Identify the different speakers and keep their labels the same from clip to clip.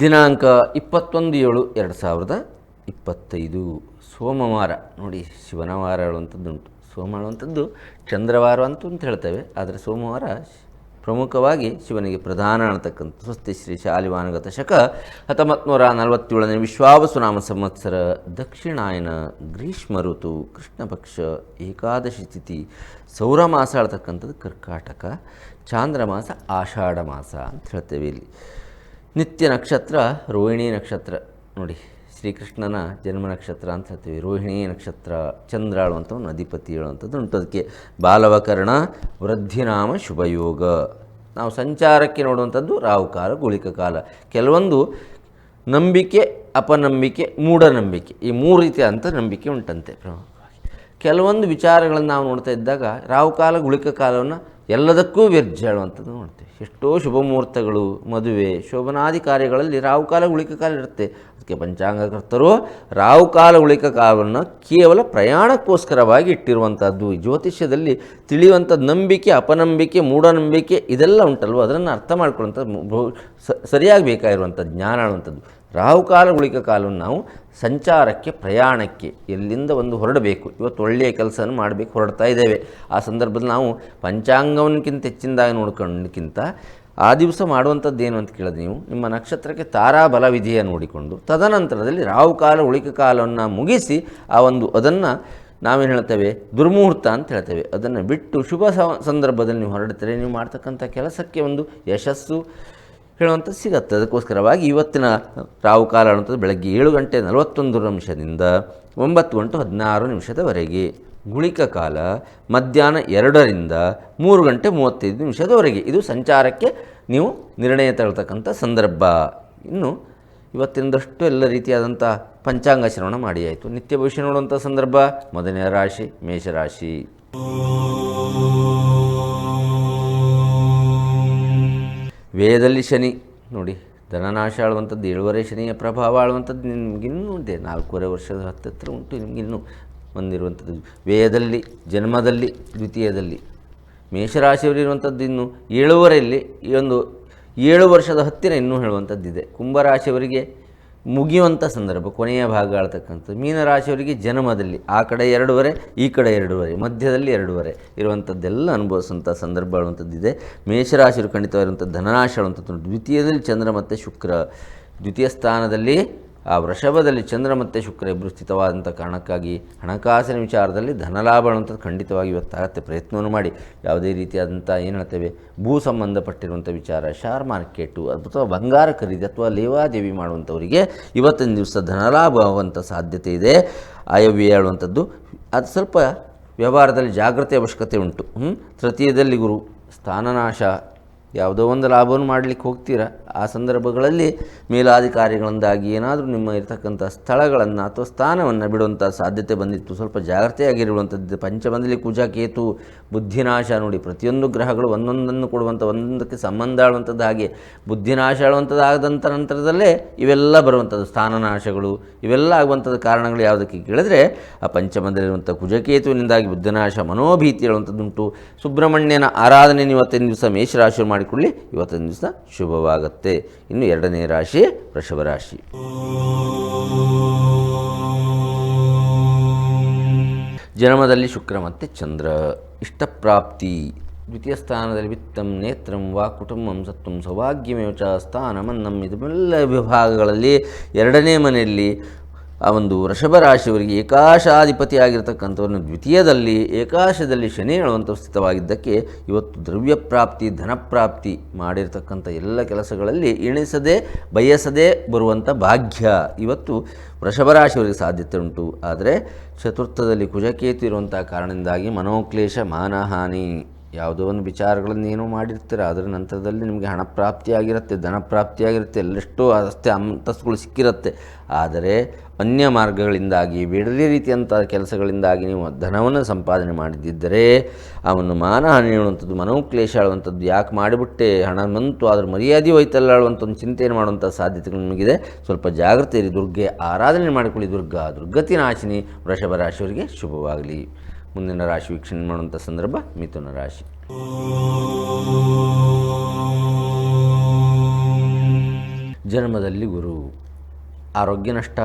Speaker 1: ದಿನಾಂಕ ಇಪ್ಪತ್ತೊಂದು ಏಳು ಎರಡು ಸಾವಿರದ ಇಪ್ಪತ್ತೈದು. ಸೋಮವಾರ. ನೋಡಿ ಶಿವನವಾರ ಹೇಳುವಂಥದ್ದುಂಟು. ಸೋಮ ಹೇಳುವಂಥದ್ದು ಚಂದ್ರವಾರ ಅಂತ ಅಂತ ಹೇಳ್ತೇವೆ. ಆದರೆ ಸೋಮವಾರ ಪ್ರಮುಖವಾಗಿ ಶಿವನಿಗೆ ಪ್ರಧಾನ ಅನ್ನತಕ್ಕಂಥ ಸ್ವಸ್ತಿ ಶ್ರೀ ಶಾಲಿವಾನಗತ ಶಕ ಹತ್ತೊಂಬತ್ತು ನೂರ ನಲವತ್ತೇಳನೇ ವಿಶ್ವಾವಸುನಾಮ ಸಂವತ್ಸರ ದಕ್ಷಿಣಾಯನ ಗ್ರೀಷ್ಮ ಋತು ಕೃಷ್ಣಪಕ್ಷ ಏಕಾದಶಿ ತಿಥಿ ಸೌರಮಾಸ ಅಳ್ತಕ್ಕಂಥದ್ದು ಕರ್ಕಾಟಕ ಚಾಂದ್ರಮಾಸ ಆಷಾಢ ಮಾಸ ಅಂತ ಹೇಳ್ತೇವೆ ಇಲ್ಲಿ. ನಿತ್ಯ ನಕ್ಷತ್ರ, ರೋಹಿಣಿ ನಕ್ಷತ್ರ ನೋಡಿ. ಶ್ರೀಕೃಷ್ಣನ ಜನ್ಮ ನಕ್ಷತ್ರ ಅಂತ ಹೇಳ್ತೀವಿ. ರೋಹಿಣಿ ನಕ್ಷತ್ರ ಚಂದ್ರ ಒಂದು ಅಧಿಪತಿ ಹೇಳುವಂಥದ್ದು ಉಂಟು. ಅದಕ್ಕೆ ಬಾಲವಕರ್ಣ, ವೃದ್ಧಿನಾಮ, ಶುಭಯೋಗ. ನಾವು ಸಂಚಾರಕ್ಕೆ ನೋಡುವಂಥದ್ದು ರಾಹುಕಾಲ ಗುಳಿಕ ಕಾಲ. ಕೆಲವೊಂದು ನಂಬಿಕೆ, ಅಪನಂಬಿಕೆ, ಮೂಢನಂಬಿಕೆ. ಈ ಮೂರು ರೀತಿಯ ಅಂತ ನಂಬಿಕೆ ಉಂಟಂತೆ ಪ್ರಮುಖವಾಗಿ. ಕೆಲವೊಂದು ವಿಚಾರಗಳನ್ನು ನಾವು ನೋಡ್ತಾ ಇದ್ದಾಗ ರಾಹುಕಾಲ ಗುಳಿಕ ಕಾಲವನ್ನು ಎಲ್ಲದಕ್ಕೂ ವ್ಯರ್ಜ ಹೇಳುವಂಥದ್ದು ನೋಡ್ತೀವಿ. ಎಷ್ಟೋ ಶುಭ ಮುಹೂರ್ತಗಳು ಮದುವೆ, ಶೋಭನಾದಿ ಕಾರ್ಯಗಳಲ್ಲಿ ರಾಹುಕಾಲ ಗುಳಿಕ ಕಾಲ ಇರುತ್ತೆ. ಅದಕ್ಕೆ ಪಂಚಾಂಗಕರ್ತರು ರಾಹುಕಾಲ ಉಳಿಕ ಕಾಲವನ್ನು ಕೇವಲ ಪ್ರಯಾಣಕ್ಕೋಸ್ಕರವಾಗಿ ಇಟ್ಟಿರುವಂಥದ್ದು ಜ್ಯೋತಿಷ್ಯದಲ್ಲಿ ತಿಳಿಯುವಂಥ ನಂಬಿಕೆ, ಅಪನಂಬಿಕೆ, ಮೂಢನಂಬಿಕೆ ಇದೆಲ್ಲ ಉಂಟಲ್ವ? ಅದನ್ನು ಅರ್ಥ ಸ- ಸರಿಯಾಗಿ ಬೇಕಾಗಿರುವಂಥ ಜ್ಞಾನ ಅನ್ನುವಂಥದ್ದು. ರಾಹುಕಾಲ ಉಳಿಕ ಕಾಲವನ್ನು ನಾವು ಸಂಚಾರಕ್ಕೆ, ಪ್ರಯಾಣಕ್ಕೆ ಎಲ್ಲಿಂದ ಒಂದು ಹೊರಡಬೇಕು? ಇವತ್ತು ಒಳ್ಳೆಯ ಕೆಲಸವನ್ನು ಮಾಡಬೇಕು, ಹೊರಡ್ತಾ ಇದ್ದೇವೆ. ಆ ಸಂದರ್ಭದಲ್ಲಿ ನಾವು ಪಂಚಾಂಗವನ್ಕಿಂತ ಹೆಚ್ಚಿನದಾಗಿ ನೋಡ್ಕೊಂಡಕ್ಕಿಂತ ಆ ದಿವಸ ಮಾಡುವಂಥದ್ದು ಏನು ಅಂತ ಕೇಳಿದ್ರೆ ನೀವು, ನಿಮ್ಮ ನಕ್ಷತ್ರಕ್ಕೆ ತಾರಾ ಬಲವಿದೆಯ ನೋಡಿಕೊಂಡು, ತದನಂತರದಲ್ಲಿ ರಾಹುಕಾಲ ಉಳಿಕ ಕಾಲವನ್ನು ಮುಗಿಸಿ ಆ ಒಂದು ಅದನ್ನು ನಾವೇನು ಹೇಳ್ತೇವೆ, ದುರ್ಮುಹೂರ್ತ ಅಂತ ಹೇಳ್ತೇವೆ. ಅದನ್ನು ಬಿಟ್ಟು ಶುಭ ಸಂದರ್ಭದಲ್ಲಿ ನೀವು ಹೊರಡ್ತಾರೆ, ನೀವು ಮಾಡ್ತಕ್ಕಂಥ ಕೆಲಸಕ್ಕೆ ಒಂದು ಯಶಸ್ಸು ಹೇಳುವಂಥದ್ದು ಸಿಗತ್ತೆ. ಅದಕ್ಕೋಸ್ಕರವಾಗಿ ಇವತ್ತಿನ ರಾಹುಕಾಲ ಅನ್ನುವಂಥದ್ದು ಬೆಳಗ್ಗೆ ಏಳು ಗಂಟೆ ನಲವತ್ತೊಂದು ನಿಮಿಷದಿಂದ ಒಂಬತ್ತು ಗಂಟೆ ಹದಿನಾರು ನಿಮಿಷದವರೆಗೆ. ಗುಳಿಕ ಕಾಲ ಮಧ್ಯಾಹ್ನ ಎರಡರಿಂದ ಮೂರು ಗಂಟೆ ಮೂವತ್ತೈದು ನಿಮಿಷದವರೆಗೆ. ಇದು ಸಂಚಾರಕ್ಕೆ ನೀವು ನಿರ್ಣಯ ತಗೊಳ್ತಕ್ಕಂಥ ಸಂದರ್ಭ. ಇನ್ನು ಇವತ್ತಿನದಷ್ಟು ಎಲ್ಲ ರೀತಿಯಾದಂಥ ಪಂಚಾಂಗ ಶ್ರವಣ ಮಾಡಿ ಆಯಿತು. ನಿತ್ಯ ಭವಿಷ್ಯ ನೋಡುವಂಥ ಸಂದರ್ಭ, ಮೊದಲನೇ ರಾಶಿ, ಮೇಷರಾಶಿ. ವೇದದಲ್ಲಿ ಶನಿ. ನೋಡಿ, ಧನನಾಶ ಆಳುವಂಥದ್ದು ಏಳುವರೆ ಶನಿಯ ಪ್ರಭಾವ ಆಳುವಂಥದ್ದು ನಿಮಗಿನ್ನೂ ಇದೆ. ನಾಲ್ಕೂವರೆ ವರ್ಷದ ಹತ್ತಿರ ಉಂಟು ನಿಮಗಿನ್ನೂ. ಬಂದಿರುವಂಥದ್ದು ವ್ಯಯದಲ್ಲಿ ಜನ್ಮದಲ್ಲಿ, ದ್ವಿತೀಯದಲ್ಲಿ. ಮೇಷರಾಶಿಯವರಿರುವಂಥದ್ದು ಇನ್ನು ಏಳುವರೆಯಲ್ಲಿ, ಈ ಒಂದು ಏಳು ವರ್ಷದ ಹತ್ತಿರ ಇನ್ನೂ ಹೇಳುವಂಥದ್ದಿದೆ. ಕುಂಭರಾಶಿಯವರಿಗೆ ಮುಗಿಯುವಂಥ ಸಂದರ್ಭ, ಕೊನೆಯ ಭಾಗ ಆಳ್ತಕ್ಕಂಥದ್ದು. ಮೀನರಾಶಿಯವರಿಗೆ ಜನ್ಮದಲ್ಲಿ, ಆ ಕಡೆ ಎರಡೂವರೆ, ಈ ಕಡೆ ಎರಡೂವರೆ, ಮಧ್ಯದಲ್ಲಿ ಎರಡೂವರೆ ಇರುವಂಥದ್ದೆಲ್ಲ ಅನುಭವಿಸುವಂಥ ಸಂದರ್ಭ ಹೇಳುವಂಥದ್ದಿದೆ ಮೇಷರಾಶಿಯವರು ಖಂಡಿತವಾಗಿರುವಂಥ ಧನನಾಶ ಆಳುವಂಥದ್ದು. ದ್ವಿತೀಯದಲ್ಲಿ ಚಂದ್ರ ಮತ್ತು ಶುಕ್ರ. ದ್ವಿತೀಯ ಸ್ಥಾನದಲ್ಲಿ ಆ ವೃಷಭದಲ್ಲಿ ಚಂದ್ರ ಮತ್ತು ಶುಕ್ರ ಇಬ್ಬರು ಸ್ಥಿತವಾದಂಥ ಕಾರಣಕ್ಕಾಗಿ ಹಣಕಾಸಿನ ವಿಚಾರದಲ್ಲಿ ಧನಲಾಭ ಅನ್ನುವಂಥದ್ದು ಖಂಡಿತವಾಗಿ ಇವತ್ತಾಗತ್ತೆ ಪ್ರಯತ್ನವನ್ನು ಮಾಡಿ ಯಾವುದೇ ರೀತಿಯಾದಂಥ ಏನು ಹೇಳ್ತೇವೆ, ಭೂ ಸಂಬಂಧಪಟ್ಟಿರುವಂಥ ವಿಚಾರ ಶೇರ್ ಮಾರ್ಕೆಟು ಅಥವಾ ಬಂಗಾರ ಖರೀದಿ ಅಥವಾ ಲೇವಾದೇವಿ ಮಾಡುವಂಥವರಿಗೆ ಇವತ್ತಿನ ದಿವಸ ಧನಲಾಭ ಆಗುವಂಥ ಸಾಧ್ಯತೆ ಇದೆ ಆಯವ್ಯಯ ಹೇಳುವಂಥದ್ದು ಅದು ಸ್ವಲ್ಪ ವ್ಯವಹಾರದಲ್ಲಿ ಜಾಗ್ರತೆ ಅವಶ್ಯಕತೆ ಉಂಟು? ತೃತೀಯದಲ್ಲಿ ಗುರು, ಸ್ಥಾನನಾಶ ಯಾವುದೋ ಒಂದು ಲಾಭವನ್ನು ಮಾಡಲಿಕ್ಕೆ ಹೋಗ್ತೀರಾ. ಆ ಸಂದರ್ಭಗಳಲ್ಲಿ ಮೇಲಾಧಿಕಾರಿಗಳಿಂದಾಗಿ ಏನಾದರೂ ನಿಮ್ಮ ಇರತಕ್ಕಂಥ ಸ್ಥಳಗಳನ್ನು ಅಥವಾ ಸ್ಥಾನವನ್ನು ಬಿಡುವಂಥ ಸಾಧ್ಯತೆ ಬಂದಿತ್ತು. ಸ್ವಲ್ಪ ಜಾಗ್ರತೆಯಾಗಿರುವಂಥದ್ದು ಪಂಚಮದಲ್ಲಿ ಕುಜ ಕೇತು ಬುದ್ಧಿನಾಶ ನೋಡಿ. ಪ್ರತಿಯೊಂದು ಗ್ರಹಗಳು ಒಂದೊಂದನ್ನು ಕೊಡುವಂಥ ಒಂದೊಂದಕ್ಕೆ ಸಂಬಂಧ ಆಳುವಂಥದ್ದು ಹಾಗೆ. ಬುದ್ಧಿನಾಶ ಆಳುವಂಥದ್ದು ಆದಂಥ ನಂತರದಲ್ಲೇ ಇವೆಲ್ಲ ಬರುವಂಥದ್ದು ಸ್ಥಾನನಾಶಗಳು. ಇವೆಲ್ಲ ಆಗುವಂಥದ್ದು ಕಾರಣಗಳು ಯಾವುದಕ್ಕೆ ಕೇಳಿದ್ರೆ ಆ ಪಂಚಮದಲ್ಲಿರುವಂಥ ಕುಜಕೇತುವಿನಿಂದಾಗಿ ಬುದ್ಧನಾಶ ಮನೋಭೀತಿ ಹೇಳುವಂಥದ್ದುಂಟು ಸುಬ್ರಹ್ಮಣ್ಯನ ಆರಾಧನೆ ಇವತ್ತಿನ ದಿವಸ ಮೇಷರಾಶಿ ಮಾಡಿಕೊಳ್ಳಿ. ಇವತ್ತಿನ ದಿವಸ ಶುಭವಾಗುತ್ತೆ. ಇನ್ನು ಎರಡನೇ ರಾಶಿ ವೃಷಭ ರಾಶಿ. ಜನ್ಮದಲ್ಲಿ ಶುಕ್ರ ಮತ್ತು ಚಂದ್ರ. ಇಷ್ಟಪ್ರಾಪ್ತಿ. ದ್ವಿತೀಯ ಸ್ಥಾನದಲ್ಲಿ ವಿತ್ತಂ, ನೇತ್ರಂ, ವಾ ಕುಟುಂಬಂ, ಸತ್ವಂ, ಸೌಭಾಗ್ಯಮೇವ ಚ ಸ್ಥಾನಮನ್ನಂ. ಇದೆಲ್ಲ ವಿಭಾಗಗಳಲ್ಲಿ ಎರಡನೇ ಮನೆಯಲ್ಲಿ ಆ ಒಂದು ವೃಷಭ ರಾಶಿಯವರಿಗೆ ಏಕಾಶಾಧಿಪತಿ ದ್ವಿತೀಯದಲ್ಲಿ, ಏಕಾಶದಲ್ಲಿ ಶನಿ ಹೇಳುವಂಥ ಸ್ಥಿತವಾಗಿದ್ದಕ್ಕೆ ಇವತ್ತು ದ್ರವ್ಯ ಪ್ರಾಪ್ತಿ ಧನಪ್ರಾಪ್ತಿ ಮಾಡಿರ್ತಕ್ಕಂಥ ಎಲ್ಲ ಕೆಲಸಗಳಲ್ಲಿ ಎಣಿಸದೆ, ಬಯಸದೆ ಬರುವಂಥ ಭಾಗ್ಯ ಇವತ್ತು ವೃಷಭ ರಾಶಿಯವರಿಗೆ ಸಾಧ್ಯತೆ ಉಂಟು. ಆದರೆ ಚತುರ್ಥದಲ್ಲಿ ಕುಜಕೇತು ಇರುವಂಥ ಕಾರಣದಿಂದಾಗಿ ಮನೋಕ್ಲೇಶ, ಮಾನಹಾನಿ ಯಾವುದೋ ಒಂದು ವಿಚಾರಗಳನ್ನು ನೀನು ಮಾಡಿರ್ತೀರ ಅದರ ನಂತರದಲ್ಲಿ ನಿಮಗೆ ಹಣ ಪ್ರಾಪ್ತಿಯಾಗಿರುತ್ತೆ ಧನ ಪ್ರಾಪ್ತಿಯಾಗಿರುತ್ತೆ ಎಲ್ಲೆಷ್ಟೋ ಅಷ್ಟೇ ಅಂತಸ್ತುಗಳು ಸಿಕ್ಕಿರುತ್ತೆ. ಆದರೆ ಅನ್ಯ ಮಾರ್ಗಗಳಿಂದಾಗಿ, ಬೇಡದೇ ರೀತಿಯಂಥ ಕೆಲಸಗಳಿಂದಾಗಿ ನೀವು ಧನವನ್ನು ಸಂಪಾದನೆ ಮಾಡಿದ್ದರೆ ಅವನು ಮಾನಹಾನಿ ಹೇಳುವಂಥದ್ದು, ಮನೋಕ್ಲೇಶ ಆಳುವಂಥದ್ದು ಯಾಕೆ ಮಾಡಿಬಿಟ್ಟೆ? ಹಣ ಬಂತು ಅದರ ಮರ್ಯಾದೆ ಹೋಯ್ತಲ್ಲ ಹೇಳುವಂಥ ಒಂದು ಚಿಂತೆಯನ್ನು ಮಾಡುವಂಥ ಸಾಧ್ಯತೆಗಳು ನಿಮಗಿದೆ. ಸ್ವಲ್ಪ ಜಾಗ್ರತೆ ಇರಿ ದುರ್ಗೆ, ಆರಾಧನೆ ಮಾಡಿಕೊಳ್ಳಿ ದುರ್ಗಾ, ದುರ್ಗತಿ ನಾಶಿನಿ ವೃಷಭ ರಾಶಿಯವರಿಗೆ ಶುಭವಾಗಲಿ. ಮುಂದಿನ ರಾಶಿ ವೀಕ್ಷಣೆ ಮಾಡುವಂಥ ಸಂದರ್ಭ ಮಿಥುನ ರಾಶಿ. ಜನ್ಮದಲ್ಲಿ ಗುರು. ಆರೋಗ್ಯ ನಷ್ಟ.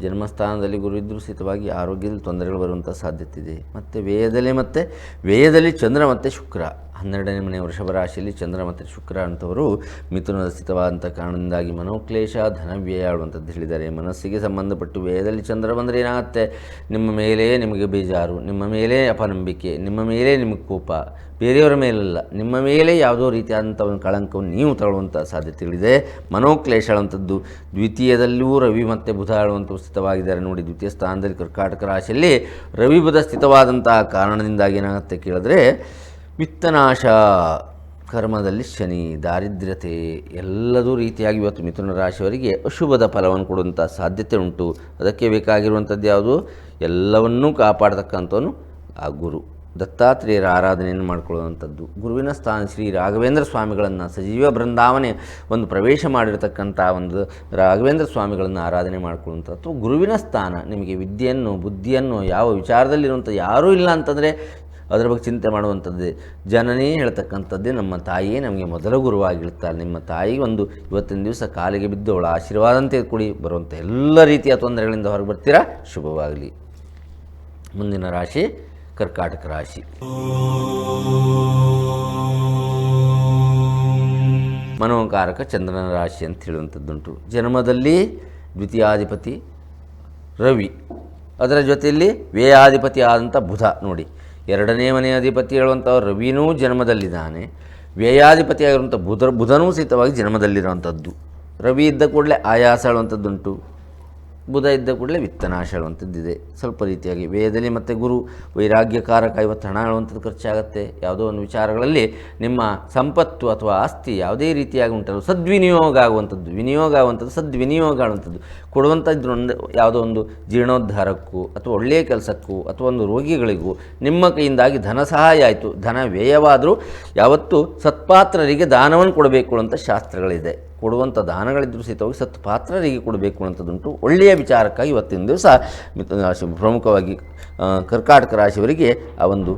Speaker 1: ಜನ್ಮಸ್ಥಾನದಲ್ಲಿ ಗುರು ಇದ್ದರೂ ಸಹಿತವಾಗಿ ಆರೋಗ್ಯದಲ್ಲಿ ತೊಂದರೆಗಳು ಬರುವಂಥ ಸಾಧ್ಯತೆ ಇದೆ. ಮತ್ತು ವ್ಯಯದಲ್ಲಿ ಮತ್ತು, ವ್ಯಯದಲ್ಲಿ ಚಂದ್ರ ಮತ್ತು ಶುಕ್ರ. ಹನ್ನೆರಡನೇ ಮನೆ ವೃಷಭ ರಾಶಿಯಲ್ಲಿ ಚಂದ್ರ ಮತ್ತು ಶುಕ್ರ ಅಂಥವರು ಮಿಥುನದ ಸ್ಥಿತವಾದಂಥ ಕಾರಣದಿಂದಾಗಿ ಮನೋಕ್ಲೇಶ, ಧನವ್ಯಯ ಆಡುವಂಥದ್ದು ಹೇಳಿದ್ದಾರೆ. ಮನಸ್ಸಿಗೆ ಸಂಬಂಧಪಟ್ಟು ವ್ಯಯದಲ್ಲಿ ಚಂದ್ರ ಬಂದರೆ ಏನಾಗುತ್ತೆ? ನಿಮ್ಮ ಮೇಲೆಯೇ ನಿಮಗೆ ಬೇಜಾರು, ನಿಮ್ಮ ಮೇಲೆ ಅಪನಂಬಿಕೆ, ನಿಮ್ಮ ಮೇಲೆ ನಿಮಗೆ ಕೋಪ. ಬೇರೆಯವರ ಮೇಲಲ್ಲ, ನಿಮ್ಮ ಮೇಲೆ ಯಾವುದೋ ರೀತಿಯಾದಂಥ ಒಂದು ಕಳಂಕವನ್ನು ನೀವು ತಗೊಳ್ಳುವಂಥ ಸಾಧ್ಯತೆಗಳಿದೆ. ಮನೋಕ್ಲೇಶ ಹೇಳುವಂಥದ್ದು ದ್ವಿತೀಯದಲ್ಲೂ ರವಿ ಮತ್ತು ಬುಧ ಆಳುವಂಥ ಸ್ಥಿತವಾಗಿದ್ದಾರೆ. ನೋಡಿ, ದ್ವಿತೀಯ ಸ್ಥಾನದಲ್ಲಿ ಕರ್ಕಾಟಕ ರಾಶಿಯಲ್ಲಿ ರವಿ ಬುಧ ಸ್ಥಿತವಾದಂತಹ ಕಾರಣದಿಂದಾಗಿ ಏನಾಗುತ್ತೆ ಕೇಳಿದ್ರೆ ವಿತ್ತನಾಶ ಕರ್ಮದಲ್ಲಿ ಶನಿ, ದಾರಿದ್ರ್ಯತೆ ಎಲ್ಲದೂ ರೀತಿಯಾಗಿ ಇವತ್ತು ಮಿಥುನ ರಾಶಿಯವರಿಗೆ ಅಶುಭದ ಫಲವನ್ನು ಕೊಡುವಂಥ ಸಾಧ್ಯತೆ ಉಂಟು. ಅದಕ್ಕೆ ಬೇಕಾಗಿರುವಂಥದ್ದು ಯಾವುದು? ಎಲ್ಲವನ್ನೂ ಕಾಪಾಡತಕ್ಕಂಥವನು ಆ ಗುರು. ದತ್ತಾತ್ರೇಯರ ಆರಾಧನೆಯನ್ನು ಮಾಡಿಕೊಳ್ಳುವಂಥದ್ದು. ಗುರುವಿನ ಸ್ಥಾನ ಶ್ರೀ ರಾಘವೇಂದ್ರ ಸ್ವಾಮಿಗಳನ್ನು, ಸಜೀವ ಬೃಂದಾವನೆ ಒಂದು ಪ್ರವೇಶ ಮಾಡಿರತಕ್ಕಂಥ ಒಂದು ರಾಘವೇಂದ್ರ ಸ್ವಾಮಿಗಳನ್ನು ಆರಾಧನೆ ಮಾಡಿಕೊಳ್ಳುವಂಥದ್ದು. ಗುರುವಿನ ಸ್ಥಾನ, ನಿಮಗೆ ವಿದ್ಯೆಯನ್ನು, ಬುದ್ಧಿಯನ್ನು ಯಾವ ವಿಚಾರದಲ್ಲಿರುವಂಥ ಯಾರೂ ಇಲ್ಲ ಅಂತಂದರೆ ಅದರ ಬಗ್ಗೆ ಚಿಂತೆ ಮಾಡುವಂಥದ್ದೇ. ಜನನೇ ಹೇಳ್ತಕ್ಕಂಥದ್ದೇ ನಮ್ಮ ತಾಯಿಯೇ ನಮಗೆ ಮೊದಲ ಗುರುವಾಗಿರ್ತಾರೆ ನಿಮ್ಮ ತಾಯಿ ಒಂದು ಇವತ್ತಿನ ದಿವಸ ಕಾಲಿಗೆ ಬಿದ್ದು ಅವಳ ಆಶೀರ್ವಾದಂತೆ ಕೂಡಿ ಬರುವಂಥ ಎಲ್ಲ ರೀತಿಯ ತೊಂದರೆಗಳಿಂದ ಹೊರಗೆ ಬರ್ತೀರಾ? ಶುಭವಾಗಲಿ. ಮುಂದಿನ ರಾಶಿ, ಕರ್ಕಾಟಕ ರಾಶಿ. ಮನೋಕಾರಕ ಚಂದ್ರನ ರಾಶಿ ಅಂತ ಹೇಳುವಂಥದ್ದುಂಟು. ಜನ್ಮದಲ್ಲಿ ದ್ವಿತೀಯಾಧಿಪತಿ ರವಿ. ಅದರ ಜೊತೆಯಲ್ಲಿ ವ್ಯಯಾಧಿಪತಿ ಆದಂಥ ಬುಧ ನೋಡಿ. ಎರಡನೇ ಮನೆಯ ಅಧಿಪತಿ ಹೇಳುವಂಥ ರವಿನೂ ಜನ್ಮದಲ್ಲಿದ್ದಾನೆ. ವ್ಯಯಾಧಿಪತಿ ಆಗಿರುವಂಥ ಬುಧ, ಬುಧನೂ ಸಹಿತವಾಗಿ ಜನ್ಮದಲ್ಲಿರುವಂಥದ್ದು. ರವಿ ಇದ್ದ ಕೂಡಲೇ ಆಯಾಸ ಹೇಳುವಂಥದ್ದುಂಟು. ಬುಧ ಇದ್ದ ಕೂಡಲೇ ವಿತ್ತನಾಶ ಹೇಳುವಂಥದ್ದಿದೆ ಸ್ವಲ್ಪ ರೀತಿಯಾಗಿ ವೇದದಲ್ಲಿ ಮತ್ತು ಗುರು ವೈರಾಗ್ಯಕಾರಕ ಇವತ್ತು ಹಣ ಹೇಳುವಂಥದ್ದು ಖರ್ಚಾಗುತ್ತೆ. ಯಾವುದೋ ಒಂದು ವಿಚಾರಗಳಲ್ಲಿ ನಿಮ್ಮ ಸಂಪತ್ತು ಅಥವಾ ಆಸ್ತಿ ಯಾವುದೇ ರೀತಿಯಾಗಿ ಉಂಟಲ್ಲ ಸದ್ವಿನಿಯೋಗ ಆಗುವಂಥದ್ದು, ವಿನಿಯೋಗ ಆಗುವಂಥದ್ದು, ಸದ್ವಿನಿಯೋಗ ಆಗುವಂಥದ್ದು. ಕೊಡುವಂಥದ್ದು ಒಂದು ಯಾವುದೋ ಒಂದು ಜೀರ್ಣೋದ್ಧಾರಕ್ಕೂ ಅಥವಾ ಒಳ್ಳೆಯ ಕೆಲಸಕ್ಕೂ ಅಥವಾ ಒಂದು ರೋಗಿಗಳಿಗೂ ನಿಮ್ಮ ಕೈಯಿಂದಾಗಿ ಧನ ಸಹಾಯ ಆಯಿತು. ಧನ ವ್ಯಯವಾದರೂ ಯಾವತ್ತೂ ಸತ್ಪಾತ್ರರಿಗೆ ದಾನವನ್ನು ಕೊಡಬೇಕು ಅಂತ ಶಾಸ್ತ್ರಗಳಿದೆ. ಕೊಡುವಂಥ ದಾನಗಳಿದ್ದರೂ ಸಹಿತವಾಗಿ ಸತ್ ಪಾತ್ರರಿಗೆ ಕೊಡಬೇಕು ಅನ್ನೋಂಥದ್ದುಂಟು ಒಳ್ಳೆಯ ವಿಚಾರಕ್ಕಾಗಿ ಇವತ್ತಿನ ದಿವಸ ಪ್ರಮುಖವಾಗಿ ಕರ್ಕಾಟಕ ರಾಶಿಯವರಿಗೆ ಆ ಒಂದು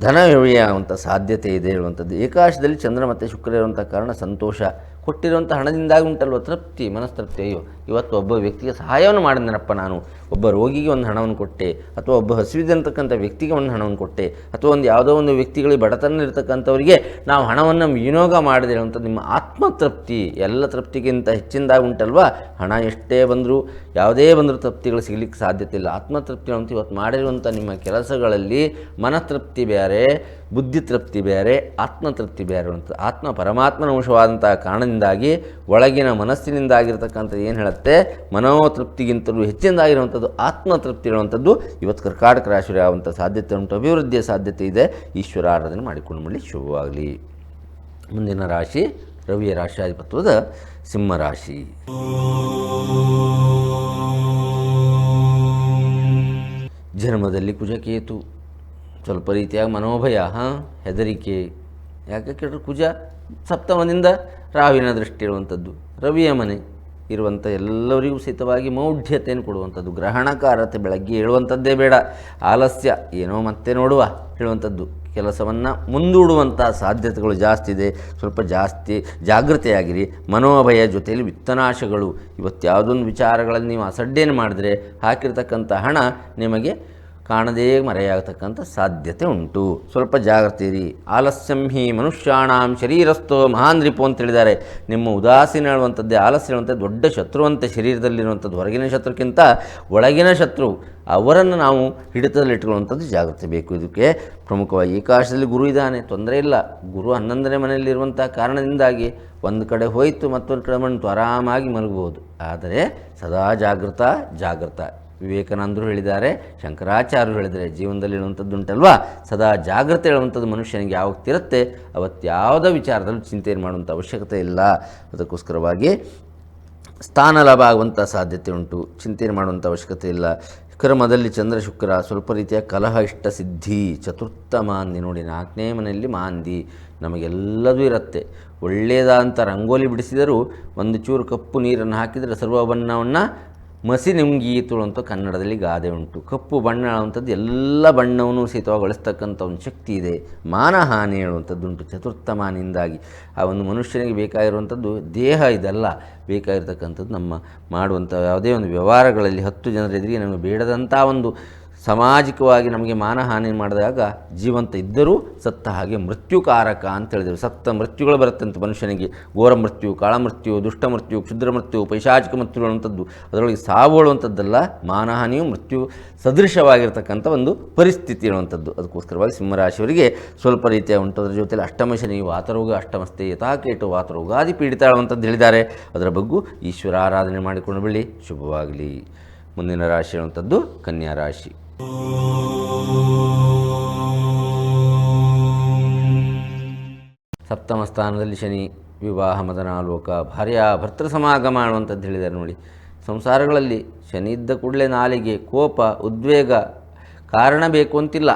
Speaker 1: ಧನ ವ್ಯಯ ಸಾಧ್ಯತೆ ಇದೆ ಹೇಳುವಂಥದ್ದು. ಏಕಾಶದಲ್ಲಿ ಚಂದ್ರ ಮತ್ತು ಶುಕ್ರ ಇರುವಂಥ ಕಾರಣ ಸಂತೋಷ. ಕೊಟ್ಟಿರುವಂಥ ಹಣದಿಂದಾಗಿ ಉಂಟಲ್ವ? ತೃಪ್ತಿ, ಮನಸ್ತೃಪ್ತಿ. ಅಯ್ಯೋ ಇವತ್ತು ಒಬ್ಬ ವ್ಯಕ್ತಿಗೆ ಸಹಾಯವನ್ನು ಮಾಡಿದನಪ್ಪ ನಾನು. ಒಬ್ಬ ರೋಗಿಗೆ ಒಂದು ಹಣವನ್ನು ಕೊಟ್ಟೆ, ಅಥವಾ ಒಬ್ಬ ಹಸಿವಿದಂತಕ್ಕಂಥ ವ್ಯಕ್ತಿಗೆ ಒಂದು ಹಣವನ್ನು ಕೊಟ್ಟೆ, ಅಥವಾ ಒಂದು ಯಾವುದೋ ಒಂದು ವ್ಯಕ್ತಿಗಳಿಗೆ ಬಡತನ ಇರತಕ್ಕಂಥವರಿಗೆ ನಾವು ಹಣವನ್ನು ವಿನಿಯೋಗ ಮಾಡಿದೆ ಅಂತ ನಿಮ್ಮ ಆತ್ಮತೃಪ್ತಿ, ಎಲ್ಲ ತೃಪ್ತಿಗಿಂತ ಹೆಚ್ಚಿನದಾಗಿ ಉಂಟಲ್ವ? ಹಣ ಎಷ್ಟೇ ಬಂದರೂ, ಯಾವುದೇ ಬಂದರೂ ತೃಪ್ತಿಗಳು ಸಿಗಲಿಕ್ಕೆ ಸಾಧ್ಯತೆ ಇಲ್ಲ. ಆತ್ಮತೃಪ್ತಿ ಅಂತ ಇವತ್ತು ಮಾಡಿರುವಂಥ ನಿಮ್ಮ ಕೆಲಸಗಳಲ್ಲಿ ಮನತೃಪ್ತಿ ಬೇರೆ, ಬುದ್ಧಿ ತೃಪ್ತಿ ಬೇರೆ, ಆತ್ಮತೃಪ್ತಿ ಬೇರೆ ಅಂತ ಆತ್ಮ ಪರಮಾತ್ಮನ ಅಂಶವಾದಂತಹ ಕಾರಣದಿಂದಾಗಿ, ಒಳಗಿನ ಮನಸ್ಸಿನಿಂದಾಗಿರ್ತಕ್ಕಂಥ ಏನು ಹೇಳುತ್ತೆ ಮನೋತೃಪ್ತಿಗಿಂತಲೂ ಹೆಚ್ಚಿನದಾಗಿರುವಂಥದ್ದು ಆತ್ಮತೃಪ್ತಿ ಇರುವಂಥದ್ದು ಇವತ್ತು ಕರ್ಕಾಟಕ ರಾಶಿ ಆಗುವಂಥ ಸಾಧ್ಯತೆ ಉಂಟು, ಅಭಿವೃದ್ಧಿಯ ಸಾಧ್ಯತೆ ಇದೆ. ಈಶ್ವರ ಆರಾಧನೆ ಮಾಡಿಕೊಂಡು ಮಾಡಲಿ ಶುಭವಾಗಲಿ. ಮುಂದಿನ ರಾಶಿ ರವಿಯ ರಾಶಿಯಾಧಿಪತ್ವದ ಸಿಂಹರಾಶಿ ಜನ್ಮದಲ್ಲಿ ಕುಜಕೇತು, ಸ್ವಲ್ಪ ರೀತಿಯಾಗಿ ಮನೋಭಯ, ಹಾಂ, ಹೆದರಿಕೆ, ಯಾಕೆ ಕೇಳಿದ್ರೆ ಕುಜ ಸಪ್ತಮದಿಂದ ರಾವಿನ ದೃಷ್ಟಿ ಇರುವಂಥದ್ದು ರವಿಯ ಮನೆ. ಇರುವಂಥ ಎಲ್ಲರಿಗೂ ಸಹಿತವಾಗಿ ಮೌಢ್ಯತೆಯನ್ನು ಕೊಡುವಂಥದ್ದು, ಗ್ರಹಣಕಾರತೆ ಬೆಳಗ್ಗೆ ಹೇಳುವಂಥದ್ದೇ ಬೇಡ, ಆಲಸ್ಯ ಏನೋ ಮತ್ತೆ ನೋಡುವ ಹೇಳುವಂಥದ್ದು. ಕೆಲಸವನ್ನು ಮುಂದೂಡುವಂಥ ಸಾಧ್ಯತೆಗಳು ಜಾಸ್ತಿ ಇದೆ. ಸ್ವಲ್ಪ ಜಾಸ್ತಿ ಜಾಗೃತೆಯಾಗಿರಿ. ಮನೋಭಯ ಜೊತೆಯಲ್ಲಿ ವಿತ್ತನಾಶಗಳು. ಇವತ್ತು ಯಾವುದೊಂದು ವಿಚಾರಗಳನ್ನು ನೀವು ಅಸಡ್ಡೆಯನ್ನು ಮಾಡಿದ್ರೆ ಹಾಕಿರ್ತಕ್ಕಂಥ ಹಣ ನಿಮಗೆ ಕಾಣದೇ ಮರೆಯಾಗತಕ್ಕಂಥ ಸಾಧ್ಯತೆ ಉಂಟು. ಸ್ವಲ್ಪ ಜಾಗೃತಿ ರೀ ಆಲಸ್ಯಂ ಹಿ ಮನುಷ್ಯಾಣಾಂ ಶರೀರಸ್ಥೋ ಮಹಾನ್ ರಿಪು ಅಂತ ಹೇಳಿದ್ದಾರೆ ನಿಮ್ಮ ಉದಾಸೀನ ಹೇಳುವಂಥದ್ದೇ ಆಲಸ್ಯ ಹೇಳುವಂಥದ್ದು ದೊಡ್ಡ ಶತ್ರುವಂತೆ ಶರೀರದಲ್ಲಿರುವಂಥದ್ದು ಹೊರಗಿನ ಶತ್ರುಕ್ಕಿಂತ ಒಳಗಿನ ಶತ್ರು, ಅವರನ್ನು ನಾವು ಹಿಡಿತದಲ್ಲಿಟ್ಕೊಳ್ಳುವಂಥದ್ದು ಜಾಗ್ರತೆ ಬೇಕು. ಇದಕ್ಕೆ ಪ್ರಮುಖವಾಗಿ ಈ ಕಾಶದಲ್ಲಿ ಗುರು ಇದ್ದಾನೆ. ತೊಂದರೆ ಇಲ್ಲ. ಗುರು ಹನ್ನೊಂದನೇ ಮನೆಯಲ್ಲಿರುವಂಥ ಕಾರಣದಿಂದಾಗಿ ಒಂದು ಕಡೆ ಹೋಯಿತು, ಮತ್ತೊಂದು ಕಡೆ ಬಂತು. ಆರಾಮಾಗಿ ಮಲಗಬಹುದು. ಆದರೆ ಸದಾ ಜಾಗೃತ ಜಾಗೃತ ವಿವೇಕಾನಂದರು ಹೇಳಿದ್ದಾರೆ, ಶಂಕರಾಚಾರ್ಯರು ಹೇಳಿದ್ದಾರೆ, ಜೀವನದಲ್ಲಿ ಹೇಳುವಂಥದ್ದುಂಟಲ್ವಾ ಸದಾ ಜಾಗ್ರತೆ ಹೇಳುವಂಥದ್ದು ಮನುಷ್ಯನಿಗೆ ಯಾವತ್ತಿರುತ್ತೆ ಅವತ್ತು ಯಾವುದೇ ವಿಚಾರದಲ್ಲೂ ಚಿಂತೆ ಮಾಡುವಂಥ ಅವಶ್ಯಕತೆ ಇಲ್ಲ. ಅದಕ್ಕೋಸ್ಕರವಾಗಿ ಸ್ಥಾನ ಲಾಭ ಆಗುವಂಥ ಸಾಧ್ಯತೆ ಉಂಟು. ಚಿಂತೆ ಮಾಡುವಂಥ ಅವಶ್ಯಕತೆ ಇಲ್ಲ. ಕ್ರಮದಲ್ಲಿ ಚಂದ್ರ ಶುಕ್ರ, ಸ್ವಲ್ಪ ರೀತಿಯ ಕಲಹ, ಇಷ್ಟ ಸಿದ್ಧಿ, ಚತುರ್ಥ ಮಾಂದಿ ನೋಡಿ, ನಾಲ್ಕನೇ ಮನೆಯಲ್ಲಿ ಮಾಂದಿ, ನಮಗೆಲ್ಲದೂ ಇರುತ್ತೆ. ಒಳ್ಳೆಯದಾದಂಥ ರಂಗೋಲಿ ಬಿಡಿಸಿದರೂ ಒಂದು ಚೂರು ಕಪ್ಪು ನೀರನ್ನು ಹಾಕಿದರೆ ಸರ್ವ ಬಣ್ಣವನ್ನು ಮಸಿ ನಿಮ್ಗೀತುಳು ಅಂತ ಕನ್ನಡದಲ್ಲಿ ಗಾದೆ ಉಂಟು. ಕಪ್ಪು ಬಣ್ಣ ಅಂಥದ್ದು ಎಲ್ಲ ಬಣ್ಣವನ್ನು ಸಹಿತಗೊಳಿಸ್ತಕ್ಕಂಥ ಒಂದು ಶಕ್ತಿ ಇದೆ. ಮಾನಹಾನಿ ಹೇಳುವಂಥದ್ದು ಉಂಟು ಚತುರ್ಥ ಮಾನಿಂದಾಗಿ. ಆ ಒಂದು ಮನುಷ್ಯನಿಗೆ ಬೇಕಾಗಿರುವಂಥದ್ದು ದೇಹ ಇದಲ್ಲ. ಬೇಕಾಗಿರ್ತಕ್ಕಂಥದ್ದು ನಮ್ಮ ಮಾಡುವಂಥ ಯಾವುದೇ ಒಂದು ವ್ಯವಹಾರಗಳಲ್ಲಿ ಹತ್ತು ಜನರ ಎದುರಿಗೆ ನಮಗೆ ಬೇಡದಂಥ ಒಂದು ಸಾಮಾಜಿಕವಾಗಿ ನಮಗೆ ಮಾನಹಾನಿ ಮಾಡಿದಾಗ ಜೀವಂತ ಇದ್ದರೂ ಸತ್ತ ಹಾಗೆ ಮೃತ್ಯುಕಾರಕ ಅಂತ ಹೇಳಿದರು. ಸತ್ತ ಮೃತ್ಯುಗಳು ಬರುತ್ತಂತೆ ಮನುಷ್ಯನಿಗೆ. ಘೋರ ಮೃತ್ಯು ಕಾಳಮೃತ್ಯು ದುಷ್ಟ ಮೃತ್ಯು, ಕ್ಷುದ್ರ ಮೃತ್ಯು, ಪೈಶಾಚಿಕ ಮೃತ್ಯುಗಳು ಅಂಥದ್ದು ಅದರೊಳಗೆ ಸಾವು ಹೇಳುವಂಥದ್ದಲ್ಲ, ಮಾನಹಾನಿಯು ಮೃತ್ಯು ಸದೃಶವಾಗಿರ್ತಕ್ಕಂಥ ಒಂದು ಪರಿಸ್ಥಿತಿ ಇರುವಂಥದ್ದು ಅದಕ್ಕೋಸ್ಕರವಾಗಿ ಸಿಂಹರಾಶಿಯವರಿಗೆ ಸ್ವಲ್ಪ ರೀತಿಯ ಉಂಟದ್ರ ಜೊತೆಯಲ್ಲಿ ಅಷ್ಟಮ ಶನಿ ವಾತರೋಗ ಅಷ್ಟಮಸ್ತೆ ಯಥಾಕೇಟು ವಾತರೋಗಾದಿ ಪೀಡಿತ ಪೀಡಿತಾಳುವಂಥದ್ದು ಹೇಳಿದ್ದಾರೆ. ಅದರ ಬಗ್ಗೆ ಈಶ್ವರ ಆರಾಧನೆ ಮಾಡಿಕೊಂಡು ಬಿಡಿ ಶುಭವಾಗಲಿ. ಮುಂದಿನ ರಾಶಿ ಅನ್ನುವಂಥದ್ದು ಕನ್ಯಾ ರಾಶಿ. ಸಪ್ತಮ ಸ್ಥಾನದಲ್ಲಿ ಶನಿ, ವಿವಾಹ, ಮದನಾಲೋಕ, ಭಾರ್ಯ, ಭರ್ತೃ ಸಮಾಗಮ ಅನ್ನುವಂಥದ್ದು ಹೇಳಿದ್ದಾರೆ ನೋಡಿ. ಸಂಸಾರಗಳಲ್ಲಿ ಶನಿ ಇದ್ದ ಕೂಡಲೇ ನಾಲಿಗೆ ಕೋಪ, ಉದ್ವೇಗ ಕಾರಣ ಬೇಕು ಅಂತಿಲ್ಲ.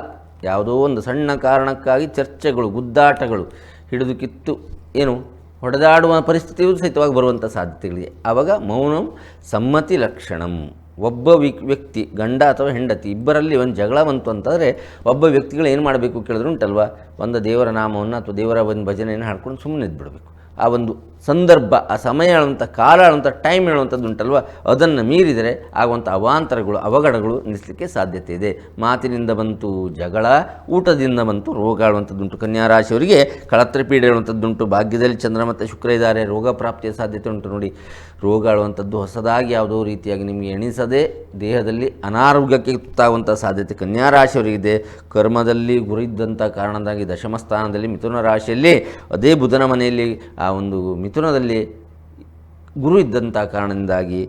Speaker 1: ಯಾವುದೋ ಒಂದು ಸಣ್ಣ ಕಾರಣಕ್ಕಾಗಿ ಚರ್ಚೆಗಳು, ಗುದ್ದಾಟಗಳು ಹಿಡಿದು ಕಿತ್ತು ಏನು? ಹೊಡೆದಾಡುವ ಪರಿಸ್ಥಿತಿಯೂ ಸಹಿತವಾಗಿ ಬರುವಂಥ ಸಾಧ್ಯತೆಗಳಿದೆ ಆವಾಗ ಮೌನಂ ಸಮ್ಮತಿ ಲಕ್ಷಣಂ. ಒಬ್ಬ ವ್ಯಕ್ತಿ, ಗಂಡ ಅಥವಾ ಹೆಂಡತಿ, ಇಬ್ಬರಲ್ಲಿ ಒಂದು ಜಗಳ ಬಂತು ಅಂತಂದರೆ ಒಬ್ಬ ವ್ಯಕ್ತಿಗಳು ಏನು ಮಾಡಬೇಕು ಕೇಳಿದ್ರು ಉಂಟಲ್ವ? ಒಂದು ದೇವರ ನಾಮವನ್ನು ಅಥವಾ ದೇವರ ಒಂದು ಭಜನೆಯನ್ನು ಹಾಡ್ಕೊಂಡು ಸುಮ್ಮನೆ ಇದ್ಬಿಡಬೇಕು. ಆ ಒಂದು ಸಂದರ್ಭ, ಆ ಸಮಯ ಹೇಳುವಂಥ ಕಾಲ ಹೇಳುವಂಥ ಟೈಮ್ ಹೇಳುವಂಥದ್ದು ಉಂಟಲ್ವ? ಅದನ್ನು ಮೀರಿದರೆ ಆಗುವಂಥ ಅವಾಂತರಗಳು, ಅವಘಡಗಳು ನಿಲ್ಲಿಸಲಿಕ್ಕೆ ಸಾಧ್ಯತೆ ಇದೆ. ಮಾತಿನಿಂದ ಬಂತು ಜಗಳ, ಊಟದಿಂದ ಬಂತು ರೋಗ ಹೇಳುವಂಥದ್ದುಂಟು ಕನ್ಯಾ ರಾಶಿಯವರಿಗೆ ಕಳತ್ರ ಪೀಡೆ ಹೇಳುವಂಥದ್ದುಂಟು ಭಾಗ್ಯದಲ್ಲಿ ಚಂದ್ರ ಮತ್ತು ಶುಕ್ರ ಇದ್ದಾರೆ. ರೋಗ ಪ್ರಾಪ್ತಿಯ ಸಾಧ್ಯತೆ ಉಂಟು ನೋಡಿ. ರೋಗ ಹೇಳುವಂಥದ್ದು ಹೊಸದಾಗಿ ಯಾವುದೋ ರೀತಿಯಾಗಿ ನಿಮಗೆ ಎಣಿಸದೆ ದೇಹದಲ್ಲಿ ಅನಾರೋಗ್ಯಕ್ಕೆ ತುತ್ತಾಗುವಂಥ ಸಾಧ್ಯತೆ ಕನ್ಯಾ ರಾಶಿಯವರಿಗಿದೆ ಕರ್ಮದಲ್ಲಿ ಗುರಿದ್ದಂಥ ಕಾರಣದಾಗಿ ದಶಮ ಸ್ಥಾನದಲ್ಲಿ ಮಿಥುನ ರಾಶಿಯಲ್ಲಿ ಅದೇ ಬುಧನ ಮನೆಯಲ್ಲಿ ಆ ಒಂದು ಮಿಥುನದಲ್ಲಿ ಗುರು ಇದ್ದಂಥ ಕಾರಣದಿಂದಾಗಿ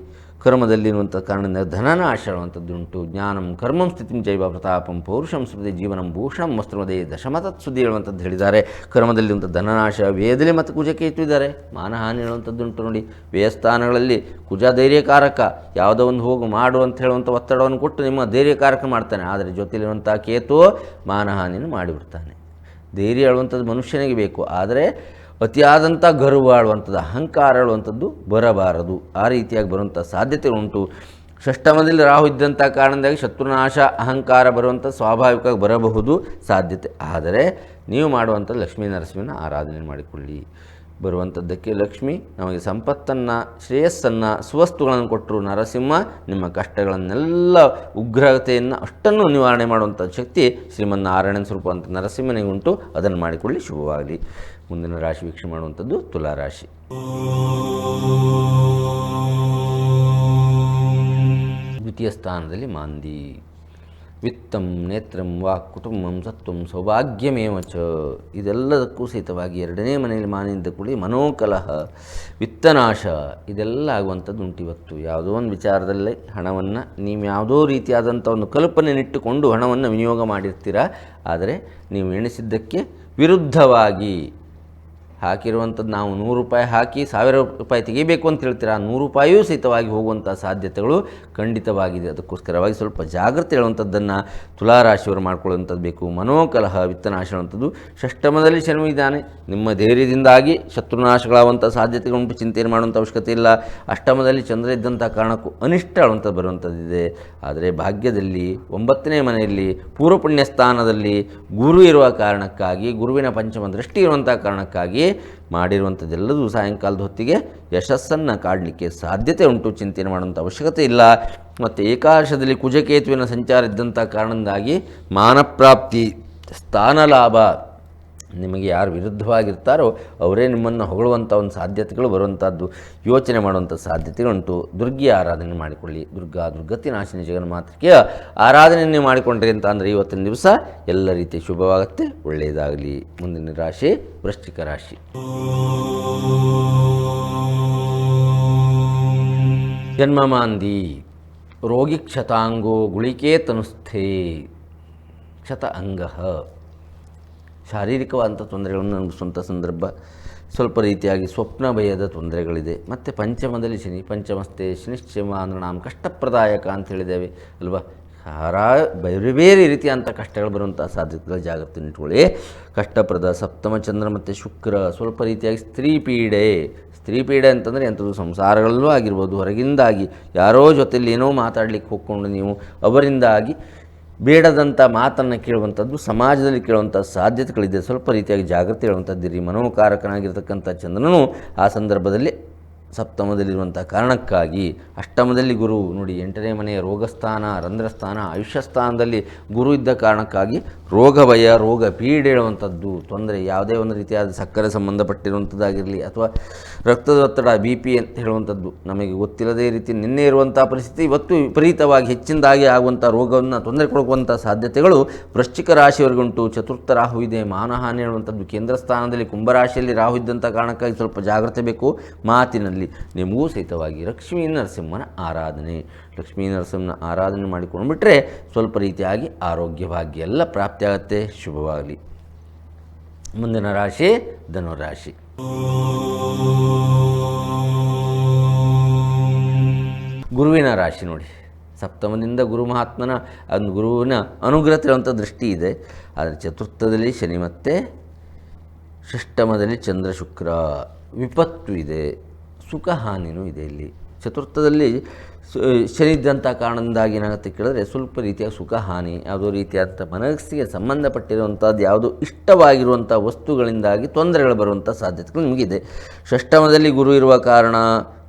Speaker 1: ಕರ್ಮದಲ್ಲಿರುವಂಥ ಕಾರಣದಿಂದ ಧನನ ಅನ್ನುವಂಥದ್ದು ಜ್ಞಾನಂ ಕರ್ಮಂ ಸ್ಥಿತಿಂ ಜೈವ ಪ್ರತಾಪಂ ಪೌರುಷಂ ಸ್ಮೃತಿ ಜೀವನಂ ಭೂಷಣಂ ವಸ್ತ್ರಮದೇ ದಶಮತತ್ ಸುದ್ದಿ ಹೇಳುವಂಥದ್ದು ಹೇಳಿದ್ದಾರೆ. ಕರ್ಮದಲ್ಲಿರುವಂಥ ಧನನಾಶ ವೇದಲೆ ಮತ್ತು ಕುಜಕ್ಕೆ ಇದ್ದಾರೆ. ಮಾನಹಾನಿ ಹೇಳುವಂಥದ್ದುಂಟು ನೋಡಿ. ವ್ಯಯಸ್ಥಾನಗಳಲ್ಲಿ ಕುಜ ಧೈರ್ಯಕಾರಕ, ಯಾವುದೋ ಒಂದು ಹೋಗು ಮಾಡು ಅಂತ ಹೇಳುವಂಥ ಒತ್ತಡವನ್ನು ಕೊಟ್ಟು ನಿಮ್ಮ ಧೈರ್ಯಕಾರಕ ಮಾಡ್ತಾನೆ. ಆದರೆ ಜೊತೆಯಲ್ಲಿರುವಂಥ ಕೇತು ಮಾನಹಾನಿಯನ್ನು ಮಾಡಿಬಿಡ್ತಾನೆ. ಧೈರ್ಯ ಹೇಳುವಂಥದ್ದು ಮನುಷ್ಯನಿಗೆ ಬೇಕು. ಆದರೆ ಅತಿಯಾದಂಥ ಗರ್ವ ಆಳುವಂಥದ್ದು ಅಹಂಕಾರ ಆಳುವಂಥದ್ದು ಬರಬಾರದು. ಆ ರೀತಿಯಾಗಿ ಬರುವಂಥ ಸಾಧ್ಯತೆ ಉಂಟು. ಷಷ್ಟಮದಲ್ಲಿ ರಾಹು ಇದ್ದಂಥ ಕಾರಣದಿಂದಾಗಿ ಶತ್ರುನಾಶ, ಅಹಂಕಾರ ಬರುವಂಥ ಸ್ವಾಭಾವಿಕವಾಗಿ ಬರಬಹುದು ಸಾಧ್ಯತೆ. ಆದರೆ ನೀವು ಮಾಡುವಂಥ ಲಕ್ಷ್ಮೀ ನರಸಿಂಹನ ಆರಾಧನೆ ಮಾಡಿಕೊಳ್ಳಿ. ಬರುವಂಥದ್ದಕ್ಕೆ ಲಕ್ಷ್ಮಿ ನಮಗೆ ಸಂಪತ್ತನ್ನು, ಶ್ರೇಯಸ್ಸನ್ನು, ಸುವಸ್ತುಗಳನ್ನು ಕೊಟ್ಟರು ನರಸಿಂಹ. ನಿಮ್ಮ ಕಷ್ಟಗಳನ್ನೆಲ್ಲ ಉಗ್ರತೆಯನ್ನು ಅಷ್ಟನ್ನು ನಿವಾರಣೆ ಮಾಡುವಂಥ ಶಕ್ತಿ ಶ್ರೀಮನ್ನಾರಾಯಣ ಸ್ವರೂಪ ಅಂತ ನರಸಿಂಹನಿಗೆ ಉಂಟು. ಅದನ್ನು ಮಾಡಿಕೊಳ್ಳಿ. ಶುಭವಾಗಲಿ. ಮುಂದಿನ ರಾಶಿ ವೀಕ್ಷಣೆ ಮಾಡುವಂಥದ್ದು ತುಲಾ ರಾಶಿ. ದ್ವಿತೀಯ ಸ್ಥಾನದಲ್ಲಿ ಮಾಂದಿ. ವಿತ್ತಂ, ನೇತ್ರಂ, ವಾ, ಕುಟುಂಬಂ, ಸತ್ವಂ ಚ. ಇದೆಲ್ಲದಕ್ಕೂ ಸಹಿತವಾಗಿ ಎರಡನೇ ಮನೆಯಲ್ಲಿ ಮಾನಿಂದ ಕೂಡಿ ಮನೋಕಲಹ, ವಿತ್ತನಾಶ, ಇದೆಲ್ಲ ಆಗುವಂಥದ್ದು ಉಂಟಿವತ್ತು. ಯಾವುದೋ ಒಂದು ವಿಚಾರದಲ್ಲೇ ಹಣವನ್ನು, ನೀವು ಯಾವುದೋ ರೀತಿಯಾದಂಥ ಒಂದು ಕಲ್ಪನೆಯನ್ನಿಟ್ಟುಕೊಂಡು ಹಣವನ್ನು ವಿನಿಯೋಗ ಮಾಡಿರ್ತೀರ? ಆದರೆ ನೀವು ಎಣಿಸಿದ್ದಕ್ಕೆ ವಿರುದ್ಧವಾಗಿ ಹಾಕಿರುವಂಥದ್ದು ನಾವು ನೂರು ರೂಪಾಯಿ ಹಾಕಿ ಸಾವಿರ ರೂಪಾಯಿ ತೆಗಿಬೇಕು ಅಂತ ಹೇಳ್ತೀರಾ? ಆ ನೂರು ರೂಪಾಯಿಯೂ ಸಹಿತವಾಗಿ ಹೋಗುವಂಥ ಸಾಧ್ಯತೆಗಳು ಖಂಡಿತವಾಗಿದೆ. ಅದಕ್ಕೋಸ್ಕರವಾಗಿ ಸ್ವಲ್ಪ ಜಾಗೃತಿ ಹೇಳುವಂಥದ್ದನ್ನು ತುಲಾರಾಶಿಯವರು ಮಾಡ್ಕೊಳ್ಳುವಂಥದ್ದು ಬೇಕು. ಮನೋಕಲಹ, ವಿತ್ತನಾಶ ಹೇಳುವಂಥದ್ದು. ಷಷ್ಟಮದಲ್ಲಿ ಶನಿ ಇದ್ದಾನೆ. ನಿಮ್ಮ ಧೈರ್ಯದಿಂದಾಗಿ ಶತ್ರುನಾಶಗಳಾಗುವಂಥ ಸಾಧ್ಯತೆಗಳುಂಟು ಚಿಂತೆಯನ್ನು ಮಾಡುವಂಥ ಅವಶ್ಯಕತೆ ಇಲ್ಲ. ಅಷ್ಟಮದಲ್ಲಿ ಚಂದ್ರ ಇದ್ದಂಥ ಕಾರಣಕ್ಕೂ ಅನಿಷ್ಟ ಹೇಳುವಂಥದ್ದು ಬರುವಂಥದ್ದಿದೆ. ಆದರೆ ಭಾಗ್ಯದಲ್ಲಿ ಒಂಬತ್ತನೇ ಮನೆಯಲ್ಲಿ ಪೂರ್ವ ಪುಣ್ಯ ಸ್ಥಾನದಲ್ಲಿ ಗುರು ಇರುವ ಕಾರಣಕ್ಕಾಗಿ, ಗುರುವಿನ ಪಂಚಮ ದೃಷ್ಟಿ ಇರುವಂಥ ಕಾರಣಕ್ಕಾಗಿ ಮಾಡಿರುವಂಥದ್ದೆಲ್ಲದೂ ಸಾಯಂಕಾಲದ ಹೊತ್ತಿಗೆ ಯಶಸ್ಸನ್ನು ಕಾಡಲಿಕ್ಕೆ ಸಾಧ್ಯತೆ ಉಂಟು. ಚಿಂತನೆ ಮಾಡುವಂಥ ಅವಶ್ಯಕತೆ ಇಲ್ಲ. ಮತ್ತು ಏಕಾದಶದಲ್ಲಿ ಕುಜಕೇತುವಿನ ಸಂಚಾರ ಇದ್ದಂಥ ಕಾರಣದಿಂದಾಗಿ ಮಾನಪ್ರಾಪ್ತಿ, ಸ್ಥಾನಲಾಭ ನಿಮಗೆ ಯಾರು ವಿರುದ್ಧವಾಗಿರ್ತಾರೋ ಅವರೇ ನಿಮ್ಮನ್ನು ಹೊಗಳುವಂಥ ಒಂದು ಸಾಧ್ಯತೆಗಳು ಬರುವಂಥದ್ದು. ಯೋಚನೆ ಮಾಡುವಂಥ ಸಾಧ್ಯತೆಗಳುಂಟು. ದುರ್ಗಿ ಆರಾಧನೆ ಮಾಡಿಕೊಳ್ಳಿ. ದುರ್ಗಾ ದುರ್ಗತಿ ನಾಶಿನಿ ಜಗನ್ಮಾತೃಕೆಯ ಆರಾಧನೆಯನ್ನು ಮಾಡಿಕೊಂಡ್ರಿ ಅಂತ ಅಂದರೆ ಇವತ್ತಿನ ದಿವಸ ಎಲ್ಲ ರೀತಿಯ ಶುಭವಾಗುತ್ತೆ. ಒಳ್ಳೆಯದಾಗಲಿ. ಮುಂದಿನ ರಾಶಿ ವೃಶ್ಚಿಕ ರಾಶಿ. ಜನ್ಮಮಾಂದಿ ರೋಗಿ ಕ್ಷತಾಂಗೋ ಗುಳಿಕೆ ತನುಸ್ಥೆ ಕ್ಷತ ಅಂಗ. ಶಾರೀರಿಕವಾದಂಥ ತೊಂದರೆಗಳನ್ನು ಅನುಭವಿಸುವಂಥ ಸಂದರ್ಭ ಸ್ವಲ್ಪ ರೀತಿಯಾಗಿ ಸ್ವಪ್ನ ಭಯದ ತೊಂದರೆಗಳಿದೆ. ಮತ್ತು ಪಂಚಮದಲ್ಲಿ ಶನಿ ಪಂಚಮಸ್ತೆ ಶನಿಶ್ಚಮ ಅಂದರೆ ನಾವು ಕಷ್ಟಪ್ರದಾಯಕ ಅಂತ ಹೇಳಿದ್ದೇವೆ ಅಲ್ವಾ? ಹರಾ ಬೇರೆ ಬೇರೆ ರೀತಿಯಂಥ ಕಷ್ಟಗಳು ಬರುವಂಥ ಸಾಧ್ಯತೆಗಳು ಜಾಗೃತಿ ಇಟ್ಕೊಳ್ಳಿ ಕಷ್ಟಪ್ರದ ಸಪ್ತಮ ಚಂದ್ರ ಮತ್ತು ಶುಕ್ರ ಸ್ವಲ್ಪ ರೀತಿಯಾಗಿ ಸ್ತ್ರೀ ಪೀಡೆ. ಸ್ತ್ರೀ ಪೀಡೆ ಅಂತಂದರೆ ಎಂಥದ್ದು ಸಂಸಾರಗಳಲ್ಲೂ ಆಗಿರ್ಬೋದು. ಹೊರಗಿಂದಾಗಿ ಯಾರೋ ಜೊತೆಯಲ್ಲಿ ಏನೋ ಮಾತಾಡಲಿಕ್ಕೆ ಹೋಗ್ಕೊಂಡು ನೀವು ಅವರಿಂದಾಗಿ ಬೇಡದಂಥ ಮಾತನ್ನು ಕೇಳುವಂಥದ್ದು ಸಮಾಜದಲ್ಲಿ ಕೇಳುವಂಥ ಸಾಧ್ಯತೆಗಳಿದೆ. ಸ್ವಲ್ಪ ರೀತಿಯಾಗಿ ಜಾಗೃತಿ ಹೇಳುವಂಥದ್ದಿರಿ ಮನೋಕಾರಕನಾಗಿರ್ತಕ್ಕಂಥ ಚಂದ್ರನು ಆ ಸಂದರ್ಭದಲ್ಲಿ ಸಪ್ತಮದಲ್ಲಿರುವಂಥ ಕಾರಣಕ್ಕಾಗಿ ಅಷ್ಟಮದಲ್ಲಿ ಗುರು ನೋಡಿ ಎಂಟನೇ ಮನೆಯ ರೋಗಸ್ಥಾನ, ರಂಧ್ರಸ್ಥಾನ ಆಯುಷ್ಯ ಸ್ಥಾನದಲ್ಲಿ ಗುರು ಇದ್ದ ಕಾರಣಕ್ಕಾಗಿ ರೋಗ ಭಯ ರೋಗ ಪೀಡೆ ಹೇಳುವಂಥದ್ದು ತೊಂದರೆ ಯಾವುದೇ ಒಂದು ರೀತಿಯಾದ ಸಕ್ಕರೆ ಸಂಬಂಧಪಟ್ಟಿರುವಂಥದ್ದಾಗಿರಲಿ ಅಥವಾ ರಕ್ತದ ಒತ್ತಡ ಬಿ ಪಿ ಅಂತ ಹೇಳುವಂಥದ್ದು ನಮಗೆ ಗೊತ್ತಿಲ್ಲದೇ ರೀತಿ ನಿನ್ನೆ ಇರುವಂಥ ಪರಿಸ್ಥಿತಿ ಇವತ್ತು ವಿಪರೀತವಾಗಿ ಹೆಚ್ಚಿನದಾಗಿ ಆಗುವಂಥ ರೋಗವನ್ನು ತೊಂದರೆ ಕೊಡುವಂಥ ಸಾಧ್ಯತೆಗಳು ವೃಶ್ಚಿಕ ರಾಶಿಯವರಿಗುಂಟು. ಚತುರ್ಥ ರಾಹು ಇದೆ, ಮಾನಹಾನಿ ಹೇಳುವಂಥದ್ದು ಕೇಂದ್ರ ಸ್ಥಾನದಲ್ಲಿ ಕುಂಭರಾಶಿಯಲ್ಲಿ ರಾಹು ಇದ್ದಂಥ ಕಾರಣಕ್ಕಾಗಿ ಸ್ವಲ್ಪ ಜಾಗ್ರತೆ ಬೇಕು. ಮಾತಿನಲ್ಲಿ ನಿಮಗೂ ಸಹಿತವಾಗಿ ಲಕ್ಷ್ಮೀ ನರಸಿಂಹನ ಆರಾಧನೆ. ಲಕ್ಷ್ಮೀ ನರಸಿಂಹನ ಆರಾಧನೆ ಮಾಡಿಕೊಂಡು ಬಿಟ್ಟರೆ ಸ್ವಲ್ಪ ರೀತಿಯಾಗಿ ಆರೋಗ್ಯ ಭಾಗ್ಯ ಎಲ್ಲ ಪ್ರಾಪ್ತಿಯಾಗತ್ತೆ. ಶುಭವಾಗಲಿ. ಮುಂದಿನ ರಾಶಿ ಧನುರಾಶಿ. ಗುರುವಿನ ರಾಶಿ ನೋಡಿ. ಸಪ್ತಮದಿಂದ ಗುರು ಮಹಾತ್ಮನ ಒಂದು ಗುರುವಿನ ಅನುಗ್ರಹ ತಿರುವಂಥ ದೃಷ್ಟಿ ಇದೆ. ಆದರೆ ಚತುರ್ಥದಲ್ಲಿ ಶನಿ ಮತ್ತೆ ಷಷ್ಟಮದಲ್ಲಿ ಚಂದ್ರ ಶುಕ್ರ ವಿಪತ್ತು ಇದೆ. ಸುಖ ಹಾನಿನೂ ಇದೆ ಇಲ್ಲಿ. ಚತುರ್ಥದಲ್ಲಿ ಶನಿ ಇದ್ದಂಥ ಕಾರಣದಿಂದಾಗಿ ಏನಾಗುತ್ತೆ ಕೇಳಿದ್ರೆ ಸ್ವಲ್ಪ ರೀತಿಯ ಸುಖ ಹಾನಿ, ಯಾವುದೋ ರೀತಿಯಾದಂಥ ಮನಸ್ಸಿಗೆ ಸಂಬಂಧಪಟ್ಟಿರುವಂಥದ್ದು ಯಾವುದೋ ಇಷ್ಟವಾಗಿರುವಂಥ ವಸ್ತುಗಳಿಂದಾಗಿ ತೊಂದರೆಗಳು ಬರುವಂಥ ಸಾಧ್ಯತೆಗಳು ನಿಮಗಿದೆ. ಷಷ್ಟಮದಲ್ಲಿ ಗುರು ಇರುವ ಕಾರಣ,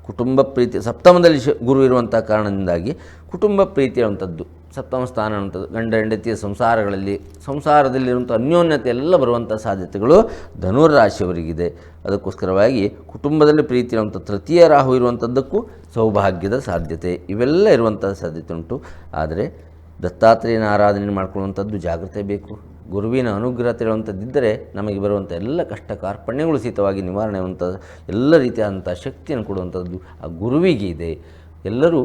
Speaker 1: ಕುಟುಂಬ ಪ್ರೀತಿ, ಸಪ್ತಮದಲ್ಲಿ ಗುರು ಇರುವಂಥ ಕಾರಣದಿಂದಾಗಿ ಕುಟುಂಬ ಪ್ರೀತಿ ಅನ್ನುವಂಥದ್ದು ಸಪ್ತಮ ಸ್ಥಾನ ಅನ್ನುವಂಥದ್ದು. ಗಂಡ, ಹೆಂಡತಿಯ ಸಂಸಾರಗಳಲ್ಲಿ ಸಂಸಾರದಲ್ಲಿರುವಂಥ ಅನ್ಯೋನ್ಯತೆ ಎಲ್ಲ ಬರುವಂಥ ಸಾಧ್ಯತೆಗಳು ಧನುರಾಶಿಯವರಿಗಿದೆ ಅದಕ್ಕೋಸ್ಕರವಾಗಿ ಕುಟುಂಬದಲ್ಲಿ ಪ್ರೀತಿ ಇರುವಂಥ ತೃತೀಯ ರಾಹು ಇರುವಂಥದ್ದಕ್ಕೂ ಸೌಭಾಗ್ಯದ ಸಾಧ್ಯತೆ. ಇವೆಲ್ಲ ಇರುವಂಥ ಸಾಧ್ಯತೆ ಉಂಟು. ಆದರೆ ದತ್ತಾತ್ರೇಯನ ಆರಾಧನೆ ಮಾಡ್ಕೊಳ್ಳುವಂಥದ್ದು ಜಾಗ್ರತೆ ಬೇಕು. ಗುರುವಿನ ಅನುಗ್ರಹ ತಿಳುವಂಥದ್ದಿದ್ದರೆ ನಮಗೆ ಬರುವಂಥ ಎಲ್ಲ ಕಷ್ಟ ಕಾರ್ಪಣ್ಯಗಳು ಸಹಿತವಾಗಿ ನಿವಾರಣೆ ಆಗುವಂಥ ಎಲ್ಲ ರೀತಿಯಾದಂಥ ಶಕ್ತಿಯನ್ನು ಕೊಡುವಂಥದ್ದು ಆ ಗುರುವಿಗೆ ಇದೆ. ಎಲ್ಲರೂ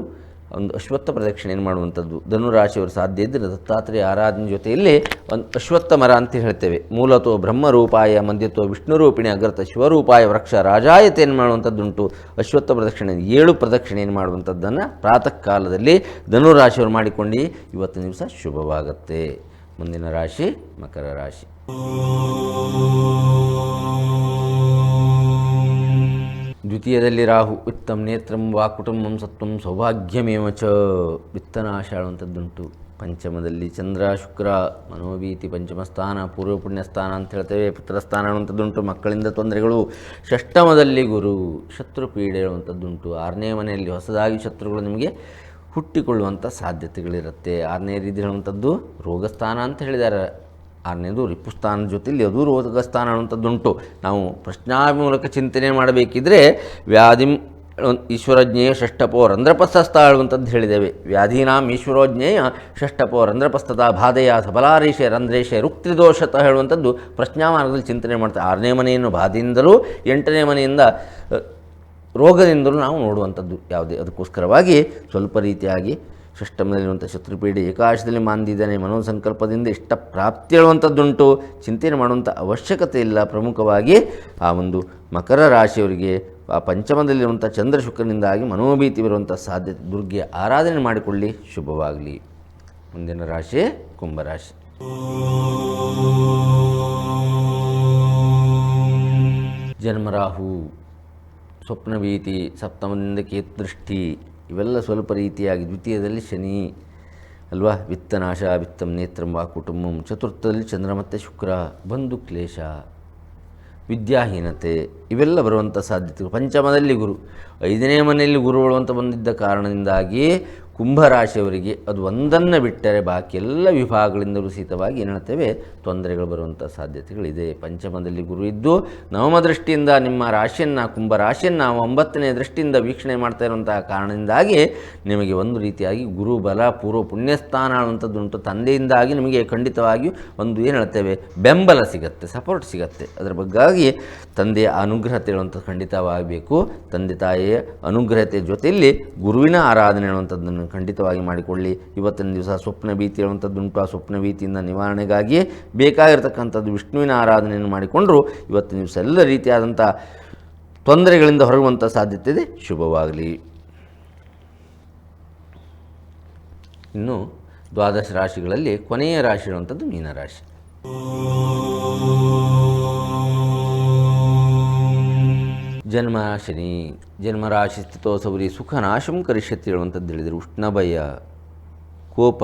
Speaker 1: ಒಂದು ಅಶ್ವತ್ಥ ಪ್ರದಕ್ಷಿಣೆಯನ್ನು ಮಾಡುವಂಥದ್ದು? ಧನುರಾಶಿಯವರು ಸಾಧ್ಯ ಇದ್ದರೆ ದತ್ತಾತ್ರೇಯ ಆರಾಧನೆ ಜೊತೆಯಲ್ಲಿ ಒಂದು ಅಶ್ವತ್ಥ ಮರ ಅಂತ ಹೇಳ್ತೇವೆ. ಮೂಲತೋ ಬ್ರಹ್ಮರೂಪಾಯ ವಿಷ್ಣು ರೂಪಿಣಿ ಅಗ್ರತ ಶಿವರೂಪಾಯ, ವೃಕ್ಷ ರಾಜಾಯತೆಯನ್ನು ಮಾಡುವಂಥದ್ದುಂಟು? ಅಶ್ವತ್ಥ ಪ್ರದಕ್ಷಿಣೆ, ಏಳು ಪ್ರದಕ್ಷಿಣೆಯನ್ನು ಮಾಡುವಂಥದ್ದನ್ನು ಪ್ರಾತಃ ಕಾಲದಲ್ಲಿ ಧನುರಾಶಿಯವರು ಮಾಡಿಕೊಂಡು ಇವತ್ತಿನ ದಿವಸ ಶುಭವಾಗುತ್ತೆ. ಮುಂದಿನ ರಾಶಿ ಮಕರ ರಾಶಿ. ದ್ವಿತೀಯದಲ್ಲಿ ರಾಹು ವಿತ್ತಂ ನೇತ್ರಂ ವಾ ಕುಟುಂಬಂ ಸತ್ವಂ ಸೌಭಾಗ್ಯಮೇವ ಚ. ವಿತ್ತನಾಶ ಆಳುವಂಥದ್ದುಂಟು ಪಂಚಮದಲ್ಲಿ ಚಂದ್ರ, ಶುಕ್ರ, ಮನೋಭೀತಿ ಪಂಚಮ ಸ್ಥಾನ ಪೂರ್ವ ಪುಣ್ಯ ಸ್ಥಾನ ಅಂತ ಹೇಳ್ತೇವೆ. ಪುತ್ರಸ್ಥಾನ ಅನ್ನುವಂಥದ್ದುಂಟು. ಮಕ್ಕಳಿಂದ ತೊಂದರೆಗಳು. ಷಷ್ಟಮದಲ್ಲಿ ಗುರು ಶತ್ರು ಪೀಡೆ ಹೇಳುವಂಥದ್ದುಂಟು ಆರನೇ ಮನೆಯಲ್ಲಿ ಹೊಸದಾಗಿ ಶತ್ರುಗಳು ನಿಮಗೆ ಹುಟ್ಟಿಕೊಳ್ಳುವಂಥ ಸಾಧ್ಯತೆಗಳಿರುತ್ತೆ. ಆರನೇ ರೀತಿ ಹೇಳುವಂಥದ್ದು ರೋಗಸ್ಥಾನ ಅಂತ ಹೇಳಿದ್ದಾರೆ. ಆರನೇದು ರಿಪುಸ್ಥಾನ ಜೊತೆಯಲ್ಲಿ ಅದು ರೋಗಸ್ಥಾನ ಅನ್ನುವಂಥದ್ದುಂಟು. ನಾವು ಪ್ರಶ್ನಾ ಮೂಲಕ ಚಿಂತನೆ ಮಾಡಬೇಕಿದ್ರೆ ವ್ಯಾಧಿಂ ಈಶ್ವರಜ್ಞೇಯ ಷಷ್ಠಪೋ ರಂಧ್ರಪಸ್ಥಸ್ಥ ಹೇಳುವಂಥದ್ದು ಹೇಳಿದ್ದೇವೆ. ವ್ಯಾಧೀನಾಂ ಈಶ್ವರೋಜ್ಞೇಯ ಷಷ್ಠಪೋ ರಂಧ್ರಪಸ್ಥದ ಬಾಧೆಯ ಸಬಲಾರೀಷೆ ರಂಧ್ರೇಶೆ ರುಕ್ತಿದೋಷತ ಹೇಳುವಂಥದ್ದು ಪ್ರಶ್ನಾ ಮಾರ್ಗದಲ್ಲಿ ಚಿಂತನೆ ಮಾಡ್ತಾರೆ. ಆರನೇ ಮನೆಯನ್ನು ಬಾಧೆಯಿಂದಲೂ ಎಂಟನೇ ಮನೆಯಿಂದ ರೋಗದಿಂದಲೂ ನಾವು ನೋಡುವಂಥದ್ದು ಯಾವುದೇ. ಅದಕ್ಕೋಸ್ಕರವಾಗಿ ಸ್ವಲ್ಪ ರೀತಿಯಾಗಿ ಷಷ್ಟಮದಲ್ಲಿರುವಂಥ ಶತ್ರುಪೀಡೆ ಏಕಾಶದಲ್ಲಿ ಮಾಂದಿದ್ದಾನೆ ಮನೋಸಂಕಲ್ಪದಿಂದ ಇಷ್ಟ ಪ್ರಾಪ್ತಿ ಹೇಳುವಂಥದ್ದುಂಟು. ಚಿಂತನೆ ಮಾಡುವಂಥ ಅವಶ್ಯಕತೆ ಇಲ್ಲ. ಪ್ರಮುಖವಾಗಿ ಆ ಒಂದು ಮಕರ ರಾಶಿಯವರಿಗೆ ಆ ಪಂಚಮದಲ್ಲಿರುವಂಥ ಚಂದ್ರ ಶುಕ್ರನಿಂದಾಗಿ ಮನೋಭೀತಿ ಬರುವಂಥ ಸಾಧ್ಯತೆ. ದುರ್ಗೆ ಆರಾಧನೆ ಮಾಡಿಕೊಳ್ಳಿ. ಶುಭವಾಗಲಿ. ಮುಂದಿನ ರಾಶಿ ಕುಂಭರಾಶಿ ಜನ್ಮರಾಹು, ಸ್ವಪ್ನಭೀತಿ, ಸಪ್ತಮದಿಂದ ಕೇತುದೃಷ್ಟಿ ಇವೆಲ್ಲ ಸ್ವಲ್ಪ ರೀತಿಯಾಗಿ ದ್ವಿತೀಯದಲ್ಲಿ ಶನಿ ಅಲ್ವಾ? ವಿತ್ತನಾಶ ವಿತ್ತಂ ನೇತ್ರಂ ವಾ ಕುಟುಂಬಂ. ಚತುರ್ಥದಲ್ಲಿ ಚಂದ್ರ ಮತ್ತು ಶುಕ್ರ, ಬಂಧು ಕ್ಲೇಶ, ವಿದ್ಯಾಹೀನತೆ, ಇವೆಲ್ಲ ಬರುವಂಥ ಸಾಧ್ಯತೆಗಳು. ಪಂಚಮದಲ್ಲಿ ಗುರು. ಐದನೇ ಮನೆಯಲ್ಲಿ ಗುರುಗಳು ಅಂತ ಬಂದಿದ್ದ ಕಾರಣದಿಂದಾಗಿ ಕುಂಭರಾಶಿಯವರಿಗೆ ಅದು ಒಂದನ್ನು ಬಿಟ್ಟರೆ ಬಾಕಿ ಎಲ್ಲ ವಿಭಾಗಗಳಿಂದಲೂ ಸಹಿತವಾಗಿ ಏನು ಹೇಳ್ತೇವೆ ತೊಂದರೆಗಳು ಬರುವಂಥ ಸಾಧ್ಯತೆಗಳಿದೆ. ಪಂಚಮದಲ್ಲಿ ಗುರು ಇದ್ದು ನವಮ ದೃಷ್ಟಿಯಿಂದ ನಿಮ್ಮ ರಾಶಿಯನ್ನು, ಕುಂಭ ರಾಶಿಯನ್ನು ಒಂಬತ್ತನೇ ದೃಷ್ಟಿಯಿಂದ ವೀಕ್ಷಣೆ ಮಾಡ್ತಾ ಇರುವಂತಹ ಕಾರಣದಿಂದಾಗಿ ನಿಮಗೆ ಒಂದು ರೀತಿಯಾಗಿ ಗುರು ಬಲ, ಪೂರ್ವ ಪುಣ್ಯಸ್ಥಾನ ಅನ್ನುವಂಥದ್ದುಂಟು ತಂದೆಯಿಂದಾಗಿ ನಿಮಗೆ ಖಂಡಿತವಾಗಿಯೂ ಒಂದು ಏನು ಹೇಳ್ತೇವೆ ಬೆಂಬಲ ಸಿಗತ್ತೆ ಸಪೋರ್ಟ್ ಸಿಗತ್ತೆ. ಅದರ ಬಗ್ಗಾಗಿ ತಂದೆಯ ಅನುಗ್ರಹ ಹೇಳುವಂಥದ್ದು ಖಂಡಿತವಾಗಬೇಕು. ತಂದೆ ತಾಯಿಯ ಅನುಗ್ರಹತೆ ಜೊತೆಯಲ್ಲಿ ಗುರುವಿನ ಆರಾಧನೆ ಹೇಳುವಂಥದ್ದನ್ನು ಖಂಡಿತವಾಗಿ ಮಾಡಿಕೊಳ್ಳಿ. ಇವತ್ತಿನ ದಿವಸ ಸ್ವಪ್ನ ಭೀತಿ ಇರುವಂಥದ್ದುಂಟು ಆ ಸ್ವಪ್ನ ಭೀತಿಯಿಂದ ನಿವಾರಣೆಗಾಗಿ ಬೇಕಾಗಿರ್ತಕ್ಕಂಥದ್ದು ವಿಷ್ಣುವಿನ ಆರಾಧನೆಯನ್ನು ಮಾಡಿಕೊಂಡರೂ. ಇವತ್ತಿನ ದಿವಸ ಎಲ್ಲ ರೀತಿಯಾದಂಥ ತೊಂದರೆಗಳಿಂದ ಹೊರಗುವಂಥ ಸಾಧ್ಯತೆ ಇದೆ. ಶುಭವಾಗಲಿ. ಇನ್ನು ದ್ವಾದಶ ರಾಶಿಗಳಲ್ಲಿ ಕೊನೆಯ ರಾಶಿ ಇರುವಂಥದ್ದು ಮೀನರಾಶಿ. ಜನ್ಮ ಶನಿ ಜನ್ಮರಾಶಿ ಸ್ಥಿತೋ ಸೌರಿ ಸುಖ ನಾಶಂ ಕರಿಷ್ಯತಿ ಹೇಳುವಂಥದ್ದು ಹೇಳಿದರು. ಉಷ್ಣ ಭಯ ಕೋಪ,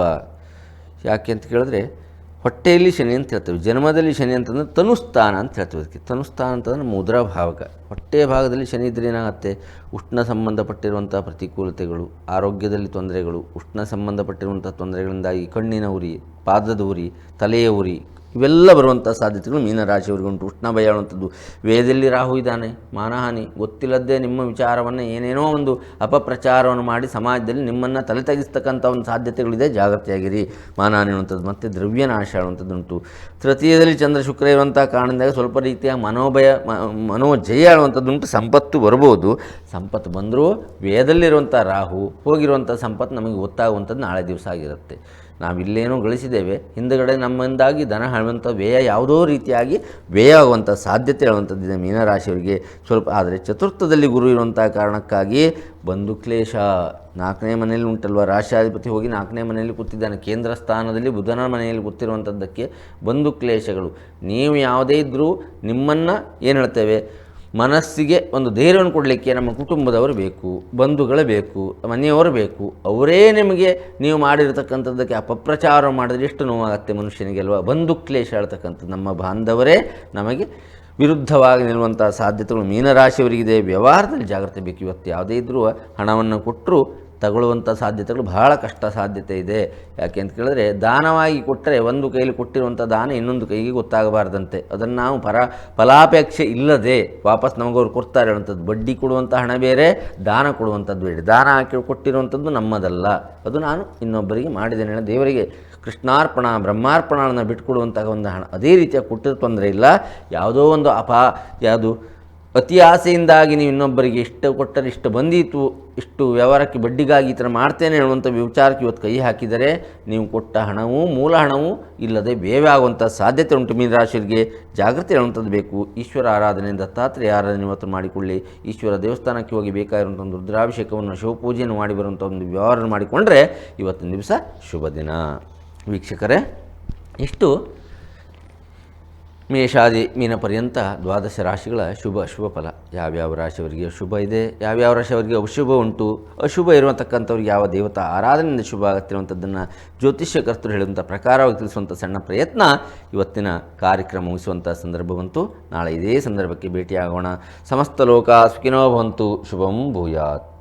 Speaker 1: ಯಾಕೆ ಅಂತ ಕೇಳಿದ್ರೆ ಹೊಟ್ಟೆಯಲ್ಲಿ ಶನಿ ಅಂತ ಹೇಳ್ತೇವೆ. ಜನ್ಮದಲ್ಲಿ ಶನಿ ಅಂತಂದ್ರೆ ತನುಸ್ಥಾನ ಅಂತ ಹೇಳ್ತೇವೆ ಅದಕ್ಕೆ. ತನುಸ್ಥಾನ ಅಂತಂದ್ರೆ ಮುದ್ರಾ ಭಾವಕ. ಹೊಟ್ಟೆ ಭಾಗದಲ್ಲಿ ಶನಿ ಇದ್ರೆ ಏನಾಗುತ್ತೆ? ಉಷ್ಣ ಸಂಬಂಧಪಟ್ಟಿರುವಂಥ ಪ್ರತಿಕೂಲತೆಗಳು, ಆರೋಗ್ಯದಲ್ಲಿ ತೊಂದರೆಗಳು, ಉಷ್ಣ ಸಂಬಂಧಪಟ್ಟಿರುವಂಥ ತೊಂದರೆಗಳಿಂದಾಗಿ ಕಣ್ಣಿನ ಉರಿ, ಪಾದದ ಉರಿ, ತಲೆಯ ಉರಿ ಇವೆಲ್ಲ ಬರುವಂಥ ಸಾಧ್ಯತೆಗಳು ಮೀನರಾಶಿಯವರಿಗೆ ಉಂಟು. ಉಷ್ಣ ಭಯ ಅನ್ನುವಂಥದ್ದು ವೇದದಲ್ಲಿ ರಾಹು ಇದ್ದಾನೆ. ಮಾನಹಾನಿ. ಗೊತ್ತಿಲ್ಲದೆ ನಿಮ್ಮ ವಿಚಾರವನ್ನು ಏನೇನೋ ಒಂದು ಅಪಪ್ರಚಾರವನ್ನು ಮಾಡಿ ಸಮಾಜದಲ್ಲಿ ನಿಮ್ಮನ್ನು ತಲೆ ತೆಗೆಸ್ತಕ್ಕಂಥ ಒಂದು ಸಾಧ್ಯತೆಗಳಿದೆ. ಜಾಗ್ರತೆಯಾಗಿರಿ. ಮಾನಹಾನಿ ಅನ್ನುವಂಥದ್ದು. ಮತ್ತು ದ್ರವ್ಯನಾಶ ಅನ್ನುವಂಥದ್ದು ಉಂಟು. ತೃತೀಯದಲ್ಲಿ ಚಂದ್ರ ಶುಕ್ರ ಇರುವಂಥ ಕಾರಣದಿಂದ ಸ್ವಲ್ಪ ರೀತಿಯ ಮನೋಭಯ ಮನೋಜಯ ಅನ್ನುವಂಥದ್ದು ಉಂಟು. ಸಂಪತ್ತು ಬರ್ಬೋದು. ಸಂಪತ್ತು ಬಂದರೂ ವೇದಲ್ಲಿರುವಂಥ ರಾಹು, ಹೋಗಿರುವಂಥ ಸಂಪತ್ತು ನಮಗೆ ಗೊತ್ತಾಗುವಂಥದ್ದು ನಾಳೆ ದಿವಸ ಆಗಿರುತ್ತೆ. ನಾವಿಲ್ಲೇನೋ ಗಳಿಸಿದ್ದೇವೆ. ಹಿಂದುಗಡೆ ನಮ್ಮಿಂದಾಗಿ ದನ ಹಾಳುವಂಥ ವ್ಯಯ ಯಾವುದೋ ರೀತಿಯಾಗಿ ವ್ಯಯ ಆಗುವಂಥ ಸಾಧ್ಯತೆ ಹೇಳುವಂಥದ್ದಿದೆ ಮೀನರಾಶಿಯವರಿಗೆ. ಸ್ವಲ್ಪ ಆದರೆ ಚತುರ್ಥದಲ್ಲಿ ಗುರು ಇರುವಂಥ ಕಾರಣಕ್ಕಾಗಿ ಬಂಧು ಕ್ಲೇಶ. ನಾಲ್ಕನೇ ಮನೆಯಲ್ಲಿ ಉಂಟಲ್ವ? ರಾಶಿಯಾಧಿಪತಿ ಹೋಗಿ ನಾಲ್ಕನೇ ಮನೆಯಲ್ಲಿ ಕೂತಿದ್ದಾನೆ. ಕೇಂದ್ರ ಸ್ಥಾನದಲ್ಲಿ ಬುಧನ ಮನೆಯಲ್ಲಿ ಕೂತಿರುವಂಥದ್ದಕ್ಕೆ ಬಂಧು ಕ್ಲೇಶಗಳು. ನೀವು ಯಾವುದೇ ಇದ್ದರೂ ನಿಮ್ಮನ್ನು ಏನು ಹೇಳ್ತೇವೆ? ಮನಸ್ಸಿಗೆ ಒಂದು ಧೈರ್ಯವನ್ನು ಕೊಡಲಿಕ್ಕೆ ನಮ್ಮ ಕುಟುಂಬದವರು ಬೇಕು, ಬಂಧುಗಳು ಬೇಕು, ಮನೆಯವರು ಬೇಕು. ಅವರೇ ನಿಮಗೆ ನೀವು ಮಾಡಿರತಕ್ಕಂಥದ್ದಕ್ಕೆ ಅಪಪ್ರಚಾರ ಮಾಡಿದ್ರೆ ಎಷ್ಟು ನೋವಾಗುತ್ತೆ ಮನುಷ್ಯನಿಗೆ ಅಲ್ವಾ? ಬಂಧು ಕ್ಲೇಷ ಹೇಳ್ತಕ್ಕಂಥದ್ದು. ನಮ್ಮ ಬಾಂಧವರೇ ನಮಗೆ ವಿರುದ್ಧವಾಗಿ ನಿಲ್ಲುವಂಥ ಸಾಧ್ಯತೆಗಳು ಮೀನರಾಶಿಯವರಿಗಿದೆ. ವ್ಯವಹಾರದಲ್ಲಿ ಜಾಗ್ರತೆ ಬೇಕು. ಇವತ್ತು ಯಾವುದೇ ಇದ್ದರೂ ಹಣವನ್ನು ಕೊಟ್ಟರು ತಗೊಳ್ಳುವಂಥ ಸಾಧ್ಯತೆಗಳು ಬಹಳ ಕಷ್ಟ ಸಾಧ್ಯತೆ ಇದೆ. ಯಾಕೆ ಅಂತ ಕೇಳಿದ್ರೆ ದಾನವಾಗಿ ಕೊಟ್ಟರೆ ಒಂದು ಕೈಯಲ್ಲಿ ಕೊಟ್ಟಿರುವಂಥ ದಾನ ಇನ್ನೊಂದು ಕೈಗೆ ಗೊತ್ತಾಗಬಾರ್ದಂತೆ. ಅದನ್ನು ನಾವು ಪರ ಫಲಾಪೇಕ್ಷೆ ಇಲ್ಲದೆ ವಾಪಸ್ ನಮಗವ್ರು ಕೊಡ್ತಾರೆ ಹೇಳುವಂಥದ್ದು ಬಡ್ಡಿ ಕೊಡುವಂಥ ಹಣ ಬೇರೆ, ದಾನ ಕೊಡುವಂಥದ್ದು ಬೇರೆ. ದಾನ ಹಾಕಿ ಕೊಟ್ಟಿರುವಂಥದ್ದು ನಮ್ಮದಲ್ಲ. ಅದು ನಾನು ಇನ್ನೊಬ್ಬರಿಗೆ ಮಾಡಿದ್ದೇನೆ. ದೇವರಿಗೆ ಕೃಷ್ಣಾರ್ಪಣ ಬ್ರಹ್ಮಾರ್ಪಣವನ್ನು ಬಿಟ್ಕೊಡುವಂತಹ ಒಂದು ಹಣ. ಅದೇ ರೀತಿಯಾಗಿ ಕೊಟ್ಟಿರೋ ತೊಂದರೆ ಇಲ್ಲ. ಯಾವುದೋ ಒಂದು ಅಪ, ಯಾವುದು ಅತಿ ಆಸೆಯಿಂದಾಗಿ ನೀವು ಇನ್ನೊಬ್ಬರಿಗೆ ಇಷ್ಟು ಕೊಟ್ಟರೆ ಇಷ್ಟು ಬಂದಿತ್ತು ಇಷ್ಟು ವ್ಯವಹಾರಕ್ಕೆ ಬಡ್ಡಿಗಾಗಿ ಈ ಥರ ಮಾಡ್ತೇನೆ ಹೇಳುವಂಥ ವಿಚಾರಕ್ಕೆ ಇವತ್ತು ಕೈ ಹಾಕಿದರೆ ನೀವು ಕೊಟ್ಟ ಹಣವು ಮೂಲ ಹಣವು ಇಲ್ಲದೆ ಬೇವೆ ಆಗುವಂಥ ಸಾಧ್ಯತೆ ಉಂಟು ಮೀನರಾಶಿಗೆ ಜಾಗೃತಿ ಹೇಳುವಂಥದ್ದು ಬೇಕು. ಈಶ್ವರ ಆರಾಧನೆಯಿಂದ ದತ್ತಾತ್ರೇಯ ಆರಾಧನೆ ಇವತ್ತು ಮಾಡಿಕೊಳ್ಳಿ. ಈಶ್ವರ ದೇವಸ್ಥಾನಕ್ಕೆ ಹೋಗಿ ಬೇಕಾಗಿರುವಂಥ ಒಂದು ರುದ್ರಾಭಿಷೇಕವನ್ನು, ಶಿವಪೂಜೆಯನ್ನು ಮಾಡಿ ಬರುವಂಥ ಒಂದು ವ್ಯವಹಾರ ಮಾಡಿಕೊಂಡ್ರೆ ಇವತ್ತಿನ ದಿವಸ ಶುಭ ದಿನ ವೀಕ್ಷಕರೇ, ಇಷ್ಟು. ಮೇಷಾದಿ ಮೀನ ಪರ್ಯಂತ ದ್ವಾದಶ ರಾಶಿಗಳ ಶುಭ ಅಶುಭ ಫಲ. ಯಾವ್ಯಾವ ರಾಶಿಯವರಿಗೆ ಶುಭ ಇದೆ, ಯಾವ್ಯಾವ ರಾಶಿಯವರಿಗೆ ಅಶುಭ ಉಂಟು, ಅಶುಭ ಇರುವಂತಕ್ಕಂಥವ್ರಿಗೆ ಯಾವ ದೇವತಾ ಆರಾಧನೆಯಿಂದ ಶುಭ ಆಗುತ್ತಿರುವಂಥದ್ದನ್ನು ಜ್ಯೋತಿಷ್ಯ ಕರ್ತರು ಹೇಳುವಂಥ ಪ್ರಕಾರವಾಗಿ ತಿಳಿಸುವಂಥ ಸಣ್ಣ ಪ್ರಯತ್ನ ಇವತ್ತಿನ ಕಾರ್ಯಕ್ರಮ ಮುಗಿಸುವಂಥ ಸಂದರ್ಭ ಬಂತು. ನಾಳೆ ಇದೇ ಸಂದರ್ಭಕ್ಕೆ ಭೇಟಿಯಾಗೋಣ. ಸಮಸ್ತ ಲೋಕ ಸುಖಿನೋ ಭವಂತು. ಶುಭಂ ಭೂಯಾತ್.